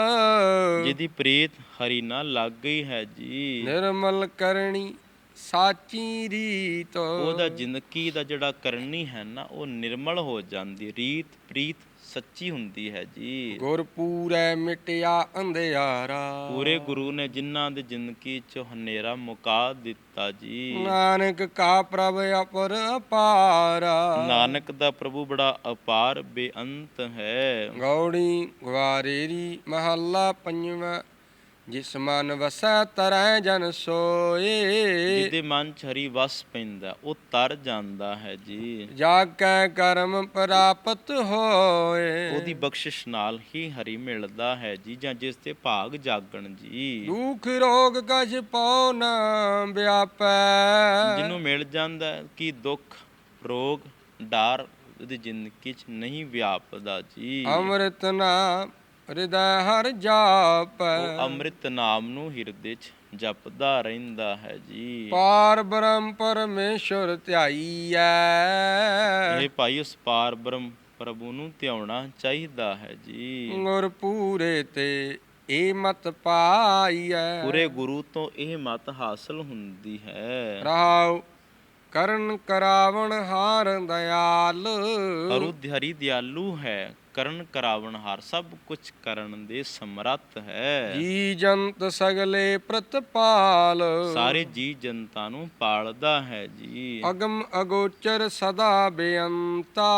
Speaker 2: ਜਿਹਦੀ ਪ੍ਰੀਤ ਹਰੀ ਨਾਲ ਲੱਗ ਗਈ ਹੈ ਜੀ।
Speaker 1: ਨਿਰਮਲ ਕਰਨੀ ਸਾਚੀ ਰੀਤ।
Speaker 2: ਉਹਦਾ ਜ਼ਿੰਦਗੀ ਦਾ ਜਿਹੜਾ ਕਰਨੀ ਹੈ ਨਾ ਉਹ ਨਿਰਮਲ ਹੋ ਜਾਂਦੀ। ਰੀਤ ਪ੍ਰੀਤ ਸੱਚੀ ਹੁੰਦੀ ਹੈ ਜੀ।
Speaker 1: ਗੁਰ ਪੂਰੈ ਮਿਟਿਆ ਅੰਧਿਆਰਾ।
Speaker 2: ਪੂਰੇ ਗੁਰੂ ਨੇ ਜਿਨ੍ਹਾਂ ਦੀ ਜ਼ਿੰਦਗੀ ਚ ਹਨੇਰਾ ਮੁਕਾ ਦਿੱਤਾ ਜੀ।
Speaker 1: ਨਾਨਕ ਕਾ ਪ੍ਰਭ ਅਪਰ ਅਪਾਰਾ।
Speaker 2: ਨਾਨਕ ਦਾ ਪ੍ਰਭੂ ਬੜਾ ਅਪਾਰ ਬੇਅੰਤ ਹੈ।
Speaker 1: ਗੌੜੀ ਗਵਾਰੇਰੀ ਮਹੱਲਾ ਪੰਜਵਾਂ ਜਿਸ ਮਨ ਵਸੈ ਤਰੈ ਜਨ ਸੋਏ।
Speaker 2: ਜਿਹਦੇ ਮਨ ਚ ਹਰੀ ਵਸ ਪੈਂਦਾ ਉਹ ਤਰ ਜਾਂਦਾ ਹੈ ਜੀ।
Speaker 1: ਜਾਗ ਕੈ ਕਰਮ ਪ੍ਰਾਪਤ ਹੋਏ।
Speaker 2: ਉਹਦੀ ਬਖਸ਼ਿਸ਼ ਨਾਲ ਹੀ ਹਰੀ ਮਿਲਦਾ ਹੈ ਜੀ ਜਾਂ ਜਿਸ ਤੇ ਭਾਗ ਜਾਗਣ ਜੀ।
Speaker 1: ਦੁਖ ਰੋਗ ਕਛ ਪਉ ਨ ਵਿਆਪੈ।
Speaker 2: ਜਿਹਨੂੰ ਮਿਲ ਜਾਂਦਾ ਕਿ ਦੁੱਖ ਰੋਗ ਡਰ ਉਹਦੀ ਜ਼ਿੰਦਗੀ 'ਚ ਨਹੀਂ ਵਿਆਪਦਾ ਜੀ।
Speaker 1: ਅੰਮ੍ਰਿਤ ਨਾਮ ਹਿਰਦੈ ਹਰ ਜਾਪੈ।
Speaker 2: ਉਹ ਅੰਮ੍ਰਿਤ ਨਾਮ ਨੂੰ ਹਿਰਦੇ 'ਚ ਜਪਦਾ ਰਹਿੰਦਾ ਹੈ ਜੀ।
Speaker 1: ਪਾਰ ਬ੍ਰਹਮ ਪਰਮੇਸ਼ਰ ਧਿਆਈਐ।
Speaker 2: ਇਹ ਭਾਈ ਉਸ ਪਾਰ ਬ੍ਰਹਮ ਪ੍ਰਭੂ ਨੂੰ ਧਿਆਉਣਾ ਚਾਹੀਦਾ ਹੈ ਜੀ।
Speaker 1: ਗੁਰ ਪੂਰੇ ਤੇ ਇਹ ਮਤ ਪਾਈਐ।
Speaker 2: ਪੂਰੇ ਗੁਰੂ ਤੋਂ ਇਹ ਮਤ ਹਾਸਲ ਹੁੰਦੀ ਹੈ।
Speaker 1: ਰਹਾਉ ਕਰਨ ਕਰਾਵਣ ਹਾਰ ਦਿਆਲ।
Speaker 2: ਅਰੁ ਹਰੀ ਦਿਆਲੂ ਹੈ। ਕਰਨ ਕਰਾਵਣ ਹਾਰ ਸਭ ਕੁਝ ਕਰਨ ਦੇ ਸਮਰੱਥ ਹੈ।
Speaker 1: ਜੀ ਜੰਤ ਸਗਲੇ ਪ੍ਰਤਪਾਲ।
Speaker 2: ਸਾਰੇ ਜੀ ਜਨਤਾ ਨੂੰ ਪਾਲਦਾ ਹੈ ਜੀ।
Speaker 1: ਅਗਮ ਅਗੋਚਰ ਸਦਾ ਬੇਅੰਤਾ।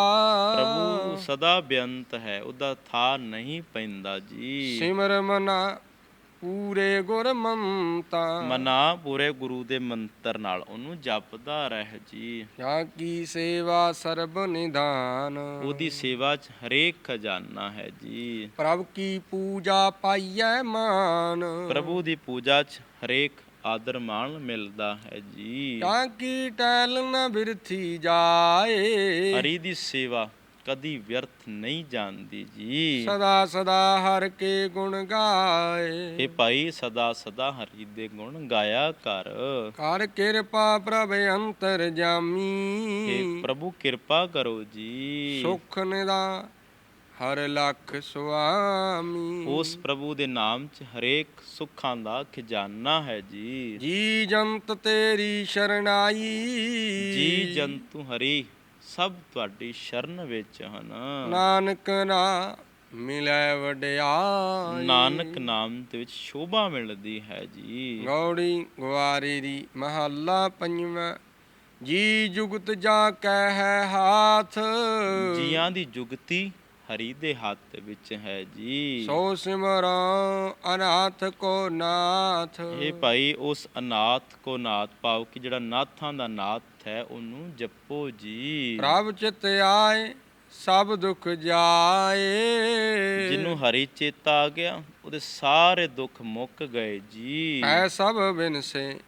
Speaker 2: ਪ੍ਰਭੂ ਸਦਾ ਬੇਅੰਤ ਹੈ ਉਹਦਾ ਥਾ ਨਹੀਂ ਪੈਂਦਾ ਜੀ।
Speaker 1: ਸਿਮਰ ਮਨਾ ਪੂਰੇ ਗੁਰ ਮੰਤਾ।
Speaker 2: ਮਨਾ ਪੂਰੇ ਗੁਰੂ ਦੇ ਮੰਤਰ ਨਾਲ ਉਹਨੂੰ ਜਪਦਾ ਰਹਿ ਜੀ।
Speaker 1: ਜਾਂ ਕੀ ਸੇਵਾ ਸਰਬ ਨਿਧਾਨ?
Speaker 2: ਉਹਦੀ ਸੇਵਾ 'ਚ ਹਰੇਕ ਖਜ਼ਾਨਾ ਹੈ ਜੀ।
Speaker 1: ਪ੍ਰਭ ਕੀ ਪੂਜਾ ਪਾਈਐ ਮਾਨ?
Speaker 2: ਪ੍ਰਭੂ ਦੀ ਪੂਜਾ 'ਚ ਹਰੇਕ ਆਦਰ ਮਾਣ ਮਿਲਦਾ ਹੈ ਜੀ।
Speaker 1: ਤਾਂ ਕੀ ਟੈਲ ਨ ਬਿਰਥੀ ਜਾਏ?
Speaker 2: ਹਰੀ ਦੀ ਸੇਵਾ ਕਦੀ ਵਿਅਰਥ ਨਹੀਂ ਜਾਂਦੀ ਜੀ।
Speaker 1: ਸਦਾ ਸਦਾ ਹਰ ਕੇ ਗੁਣ ਗਾਏ।
Speaker 2: ਇਹ ਭਾਈ ਸਦਾ ਸਦਾ ਹਰੀ ਦੇ ਗੁਣ ਗਾਇਆ ਕਰ।
Speaker 1: ਕਰ ਕਿਰਪਾ ਪ੍ਰਭ ਅੰਤਰ
Speaker 2: ਇਹ
Speaker 1: ਜਾਮੀ
Speaker 2: ਪ੍ਰਭੂ ਕਿਰਪਾ ਕਰੋ ਜੀ।
Speaker 1: ਸੁਖ ਨਿਦਾ ਹਰ ਲਖ ਸੁਆਮੀ।
Speaker 2: ਉਸ ਪ੍ਰਭੂ ਦੇ ਨਾਮ 'ਚ ਹਰੇਕ ਸੁੱਖਾਂ ਦਾ ਖਜ਼ਾਨਾ ਹੈ ਜੀ।
Speaker 1: ਜੀ ਜੰਤ ਤੇਰੀ ਸ਼ਰਨਾਈ।
Speaker 2: ਜੀ ਜੰਤੂ ਹਰੀ ਸਭ ਤੁਹਾਡੀ ਸ਼ਰਨ ਵਿੱਚ ਹਨ।
Speaker 1: ਨਾਨਕ ਨਾ ਮਿਲੈ ਵਡਿਆਈ।
Speaker 2: ਨਾਨਕ ਨਾਮ ਦੇ ਵਿੱਚ ਸ਼ੋਭਾ ਮਿਲਦੀ ਹੈ ਜੀ।
Speaker 1: ਗੌੜੀ ਗਵਾਰੀ ਦੀ ਮਹੱਲਾ ਪੰਜਵਾਂ। ਜੀ ਜੁਗਤ ਜਾ ਕੈ ਹੈ ਹਾਥ।
Speaker 2: ਜੀਆਂ ਦੀ ਜੁਗਤੀ ਹਰੀ ਦੇ ਹੱਥ ਵਿੱਚ ਹੈ ਜੀ।
Speaker 1: ਸੋ ਸਿਮਰਾਂ ਅਨਾਥ ਕੋ ਨਾਥ।
Speaker 2: ਇਹ ਭਾਈ ਉਸ ਅਨਾਥ ਕੋ ਨਾਥ ਪਾਓ ਕਿ ਜਿਹੜਾ ਨਾਥਾਂ ਦਾ ਨਾਥ ਹੈ ਉਹਨੂੰ ਜਪੋ ਜੀ।
Speaker 1: ਪ੍ਰਭ ਚਿਤ ਆਏ ਸਭ ਦੁਖ ਜਾਏ।
Speaker 2: ਜਿਹਨੂੰ ਹਰੀ ਚੇਤਾ ਆ ਗਿਆ ਉਹਦੇ ਸਾਰੇ ਦੁੱਖ ਮੁੱਕ ਗਏ ਜੀ।
Speaker 1: ਐ ਸਭ ਬਿਨ ਸੇ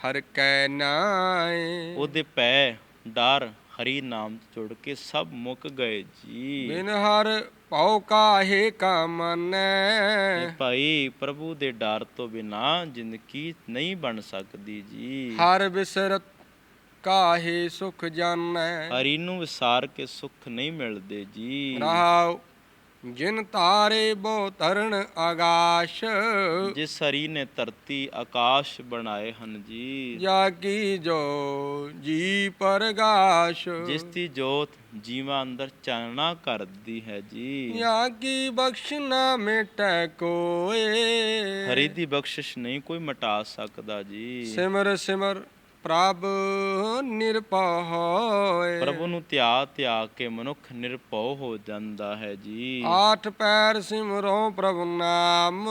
Speaker 1: ਹਰ ਕੈ ਨਾਏ।
Speaker 2: ਉਹਦੇ ਪੈ ਡਰ ਹਰੀ ਨਾਮ ਜੁੜ ਕੇ ਸਭ ਮੁੱਕ ਗਏ ਜੀ।
Speaker 1: ਬਿਨ ਹਰ ਭਉ ਕਾਹੇ ਕਾ ਮੰਨੈ।
Speaker 2: ਭਾਈ ਪ੍ਰਭੂ ਦੇ ਡਰ ਤੋਂ ਬਿਨਾ ਜ਼ਿੰਦਗੀ ਨਹੀਂ ਬਣ ਸਕਦੀ ਜੀ।
Speaker 1: ਹਰ ਬਿਸਰਤ ਕਾਹੇ ਸੁਖ ਜਾਣੈ?
Speaker 2: ਹਰੀ ਨੂੰ ਵਿਸਾਰ ਕੇ ਸੁੱਖ ਨਹੀਂ ਮਿਲਦੇ ਜੀ।
Speaker 1: ਰਹਾਉ ਜਿਨ ਤਾਰੇ ਬੋ ਤਰਨ ਆਗਾਸ਼।
Speaker 2: ਜਿਸ ਹਰੀ ਨੇ ਧਰਤੀ ਆਕਾਸ਼ ਬਣਾਏ ਹਨ ਜੀ।
Speaker 1: ਜਾ ਕੀ ਜੋ ਜੀ ਪਰਗਾਸ਼।
Speaker 2: ਜਿਸ ਦੀ ਜੋਤ ਜੀਵਾਂ ਅੰਦਰ ਚਾਨਣਾ ਕਰਦੀ ਹੈ ਜੀ।
Speaker 1: ਜਾ ਕੀ ਬਖਸ਼ ਨਾ ਮਿਟੈ ਕੋਏ।
Speaker 2: ਹਰੀ ਦੀ ਬਖਸ਼ਿਸ਼ ਨਹੀਂ ਕੋਈ ਮਿਟਾ ਸਕਦਾ ਜੀ।
Speaker 1: ਸਿਮਰ ਸਿਮਰ ਪ੍ਰਭ ਨਿਰਭਉ ਹੋਏ।
Speaker 2: ਪ੍ਰਭੂ ਨੂੰ ਧਿਆ ਧਿਆ ਕੇ ਮਨੁੱਖ ਨਿਰਭਉ ਹੋ ਜਾਂਦਾ ਹੈ ਜੀ।
Speaker 1: ਆਠ ਪੈਰ ਸਿਮਰੋ ਪ੍ਰਭ ਨਾਮ।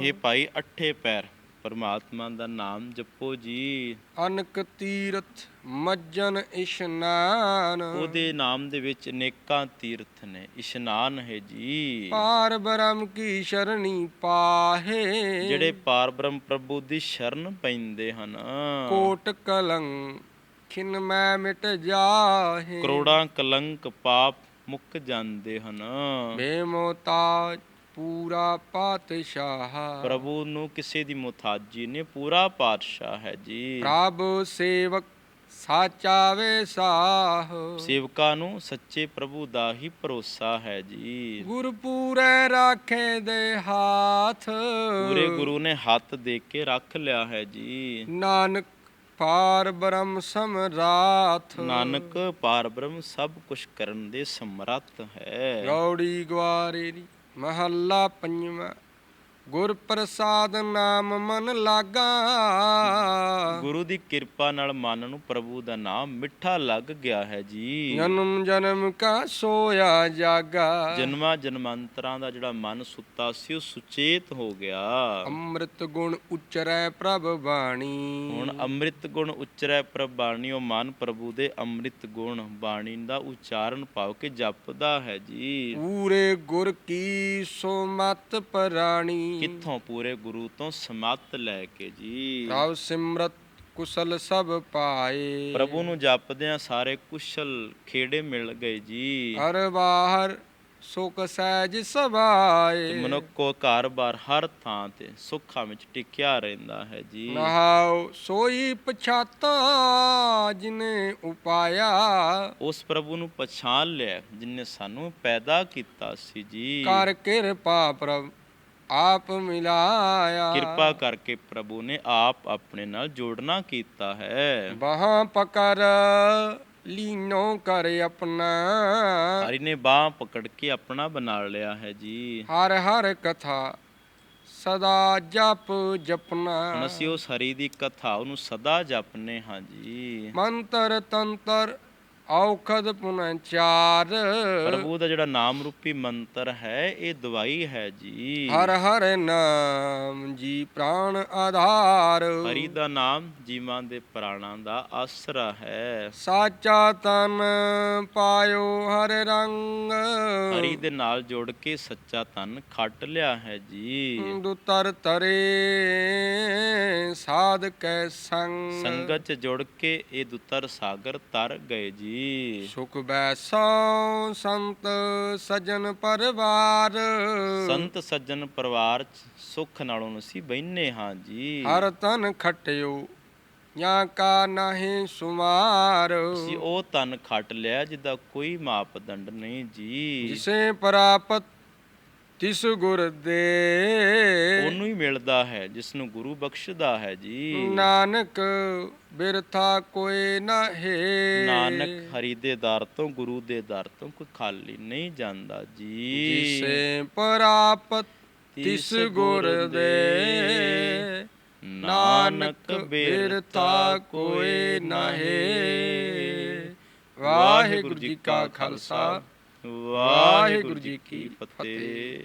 Speaker 2: ਇਹ ਭਾਈ ਅੱਠੇ ਪੈਰ। ਪਰਮਾਤਮਾ ਦਾ ਨਾਮ ਜਪੋ ਜੀ।
Speaker 1: ਅਨਕ ਤੀਰਥ ਮੱਜਨ ਇਸ਼ਨਾਨ।
Speaker 2: ਉਹਦੇ ਨਾਮ ਦੇ ਵਿੱਚ ਅਨੇਕਾਂ ਤੀਰਥ ਨੇ। ਇਸ਼ਨਾਨ ਹੈ ਜੀ।
Speaker 1: ਪਾਰ ਬ੍ਰਹਮ ਕੀ ਸ਼ਰਣੀ ਪਾਹੇ।
Speaker 2: ਜਿਹੜੇ ਪਾਰ ਬ੍ਰਹਮ ਪ੍ਰਭੂ ਦੀ ਸ਼ਰਨ ਪੈਂਦੇ ਹਨ।
Speaker 1: ਕੋਟ ਕਲੰ ਖਿਨ ਮੈਂ ਮਿਟ ਜਾਹੇ।
Speaker 2: ਕਰੋੜਾਂ ਕਲੰਕ ਪਾਪ ਮੁੱਕ ਜਾਂਦੇ ਹਨ।
Speaker 1: ਬੇਮੋਤਾਜ ਪੂਰਾ ਪਾਤਸ਼ਾਹ।
Speaker 2: ਪ੍ਰਭੂ ਨੂੰ ਕਿਸੇ ਦੀ ਮੁਤਾਜੀ ਨੇ ਪੂਰਾ ਪਾਤਸ਼ਾਹ ਹੈ ਜੀ।
Speaker 1: ਪ੍ਰਭ ਸੇਵਕ ਸਾਚਾ ਵੇ ਸਾਹ।
Speaker 2: ਸੇਵਕਾਂ ਨੂੰ ਸੱਚੇ ਪ੍ਰਭੂ ਦਾ ਹੀ ਭਰੋਸਾ ਹੈ ਜੀ।
Speaker 1: ਗੁਰ ਪੂਰੇ ਰਾਖੇ ਦੇ ਹਾਥ।
Speaker 2: ਪੂਰੇ ਗੁਰੂ ਨੇ ਹੱਥ ਦੇ ਕੇ ਰੱਖ ਲਿਆ ਹੈ ਜੀ।
Speaker 1: ਨਾਨਕ ਪਾਰ ਬ੍ਰਹਮ ਸਮਰਾਥ।
Speaker 2: ਨਾਨਕ ਪਾਰ ਬ੍ਰਹਮ ਸਭ ਕੁਝ ਕਰਨ ਦੇ ਸਮਰੱਥ ਹੈ।
Speaker 1: ਗੌੜੀ ਗਵਾਰੇ ਦੀ ਮਹੱਲਾ ਪੰਜਵਾਂ। ਗੁਰ ਪ੍ਰਸਾਦ ਨਾਮ ਮਨ ਲਾਗਾ।
Speaker 2: ਗੁਰੂ ਦੀ ਕਿਰਪਾ ਨਾਲ ਮਨ ਨੂੰ ਪ੍ਰਭੂ ਦਾ ਨਾਮ ਮਿੱਠਾ ਲੱਗ ਗਿਆ ਹੈ ਜੀ।
Speaker 1: ਜਨਮ ਜਨਮ ਕਾ ਸੋਇਆ ਜਾਗਾ।
Speaker 2: ਜਨਮਾਂ ਜਨਮਾਂਤਰਾਂ ਦਾ ਜਿਹੜਾ ਮਨ ਸੁੱਤਾ ਸੀ ਉਹ ਸੁਚੇਤ ਹੋ ਗਿਆ।
Speaker 1: ਅੰਮ੍ਰਿਤ ਗੁਣ ਉਚਰੈ ਪ੍ਰਭ ਬਾਣੀ।
Speaker 2: ਹੁਣ ਅੰਮ੍ਰਿਤ ਗੁਣ ਉਚਰੈ ਪ੍ਰਭ ਬਾਣੀ ਉਹ ਮਨ ਪ੍ਰਭੂ ਦੇ ਅੰਮ੍ਰਿਤ ਗੁਣ ਬਾਣੀ ਦਾ ਉਚਾਰਨ ਪਾਉ ਕੇ ਜਪਦਾ ਹੈ ਜੀ।
Speaker 1: ਪੂਰੇ ਗੁਰ ਕੀ ਸੋ ਮਤ ਪਰਾਣੀ।
Speaker 2: ਕਿੱਥੋਂ ਪੂਰੇ ਗੁਰੂ ਤੋਂ ਸਮੱਤ ਲੈ ਕੇ ਜੀ?
Speaker 1: ਪ੍ਰਭ ਸਿਮਰਤ ਕੁਸਲ ਸਭ ਪਾਏ।
Speaker 2: ਪ੍ਰਭੂ ਨੂੰ ਜਪਦਿਆਂ ਸਾਰੇ ਕੁਸ਼ਲ ਖੇੜੇ ਮਿਲ ਗਏ ਜੀ।
Speaker 1: ਹਰ ਬਾਹਰ ਸੁਖ ਸਹਿਜ ਸਭਾਏ।
Speaker 2: ਮਨੁੱਖ ਕੋ ਘਰ-ਬਾਰ ਹਰ ਥਾਂ ਤੇ ਸੁੱਖਾਂ ਵਿੱਚ ਟਿਕਿਆ ਰਹਿੰਦਾ ਹੈ ਜੀ।
Speaker 1: ਨਹਾਉ ਸੋਈ ਪਛਾਤਾ ਜਿਨੇ ਉਪਾਇਆ।
Speaker 2: ਉਸ ਪ੍ਰਭੂ ਨੂੰ ਪਛਾਣ ਲਿਆ ਜਿਨੇ ਸਾਨੂੰ ਪੈਦਾ ਕੀਤਾ ਸੀ ਜੀ।
Speaker 1: ਕਰ ਕਿਰਪਾ ਪ੍ਰਭ ਆਪ ਮਿਲਾਇਆ।
Speaker 2: ਕਿਰਪਾ ਕਰਕੇ ਪ੍ਰਭੂ ਨੇ ਆਪ ਆਪਣੇ ਨਾਲ ਜੋੜਨਾ ਕੀਤਾ ਹੈ।
Speaker 1: ਬਾਹਾਂ ਪਕੜ ਲੀਨੋ ਕਰ ਆਪਣਾ।
Speaker 2: ਹਰੀ ਨੇ ਬਾਹ ਪਕੜ ਕੇ ਆਪਣਾ ਬਣਾ ਲਿਆ ਹੈ ਜੀ।
Speaker 1: ਹਰ ਹਰ ਕਥਾ ਸਦਾ ਜਪ ਜਪਨਾ
Speaker 2: ਹੁਣ ਅਸੀਂ ਉਸ ਹਰੀ ਦੀ ਕਥਾ ਉਹਨੂੰ ਸਦਾ ਜਪਨੇ ਹਾਂ ਜੀ।
Speaker 1: ਮੰਤਰ ਤੰਤਰ ਔਖਦ ਪੁਨ ਚਾਰ।
Speaker 2: ਪ੍ਰਭੂ ਦਾ ਜਿਹੜਾ ਨਾਮ ਰੂਪੀ ਮੰਤਰ ਹੈ ਇਹ ਦਵਾਈ ਹੈ ਜੀ।
Speaker 1: ਹਰ ਹਰ ਨਾਮ ਜੀ ਪ੍ਰਾਣ ਆਧਾਰ।
Speaker 2: ਹਰੀ ਦਾ ਨਾਮ ਜੀਵਾਂ ਦੇ ਪ੍ਰਾਣਾਂ ਦਾ ਆਸਰਾ ਹੈ।
Speaker 1: ਸਾਚਾ ਤਨ ਪਾਇਓ ਹਰ ਰੰਗ।
Speaker 2: ਹਰੀ ਦੇ ਨਾਲ ਜੋੜ ਕੇ ਸੱਚਾ ਤਨ ਖੱਟ ਲਿਆ ਹੈ ਜੀ।
Speaker 1: ਦੁਤਰ ਤਰੇ ਸਾਧ ਕੈ ਸੰਗ।
Speaker 2: ਸੰਗਤ ਚ ਜੁੜ ਕੇ ਇਹ ਦੁੱਤਰ ਸਾਗਰ ਤਰ ਗਏ ਜੀ।
Speaker 1: ਸੁਖ ਬੈਸੋ ਸੰਤ ਸਜਨ ਪਰਵਾਰ।
Speaker 2: ਸੰਤ ਸੱਜਣ ਪਰਿਵਾਰ ਚ ਸੁੱਖ ਨਾਲੋਂ ਅਸੀਂ ਬੈਨੇ ਹਾਂ ਜੀ।
Speaker 1: ਹਰ ਤਨ ਖਟਿਓ ਜਾਂ ਕਾ ਨਹੀਂ ਸੁਮਾਰ।
Speaker 2: ਅਸੀਂ ਉਹ ਤਨ ਖੱਟ ਲਿਆ ਜਿਹਦਾ ਕੋਈ ਮਾਪਦੰਡ ਨਹੀਂ ਜੀ।
Speaker 1: ਜਿਸੇ ਪ੍ਰਾਪਤ ਤਿਸ ਗੁਰ ਦੇ।
Speaker 2: ਉਹਨੂੰ ਹੀ ਮਿਲਦਾ ਹੈ ਜਿਸ ਨੂੰ ਗੁਰੂ ਬਖਸ਼ਦਾ ਹੈ ਜੀ।
Speaker 1: ਨਾਨਕ ਬਿਰਥਾ ਕੋਈ ਨਾ ਹੈ।
Speaker 2: ਨਾਨਕ ਹਰੀ ਦੇ ਦਰ ਤੋਂ ਗੁਰੂ ਦੇ ਦਰ ਤੋਂ ਕੋਈ ਖਾਲੀ ਨਹੀਂ ਜਾਂਦਾ ਜੀ।
Speaker 1: ਜਿਸੇ ਪ੍ਰਾਪਤ ਤਿਸ ਗੁਰ ਦੇ। ਨਾਨਕ ਬਿਰਥਾ ਕੋਈ ਨਾ ਹੈ। ਵਾਹਿਗੁਰੂ ਜੀ ਕਾ ਖਾਲਸਾ।
Speaker 2: ਵਾਹਿਗੁਰੂ ਜੀ ਕੀ
Speaker 1: ਫਤਿਹ।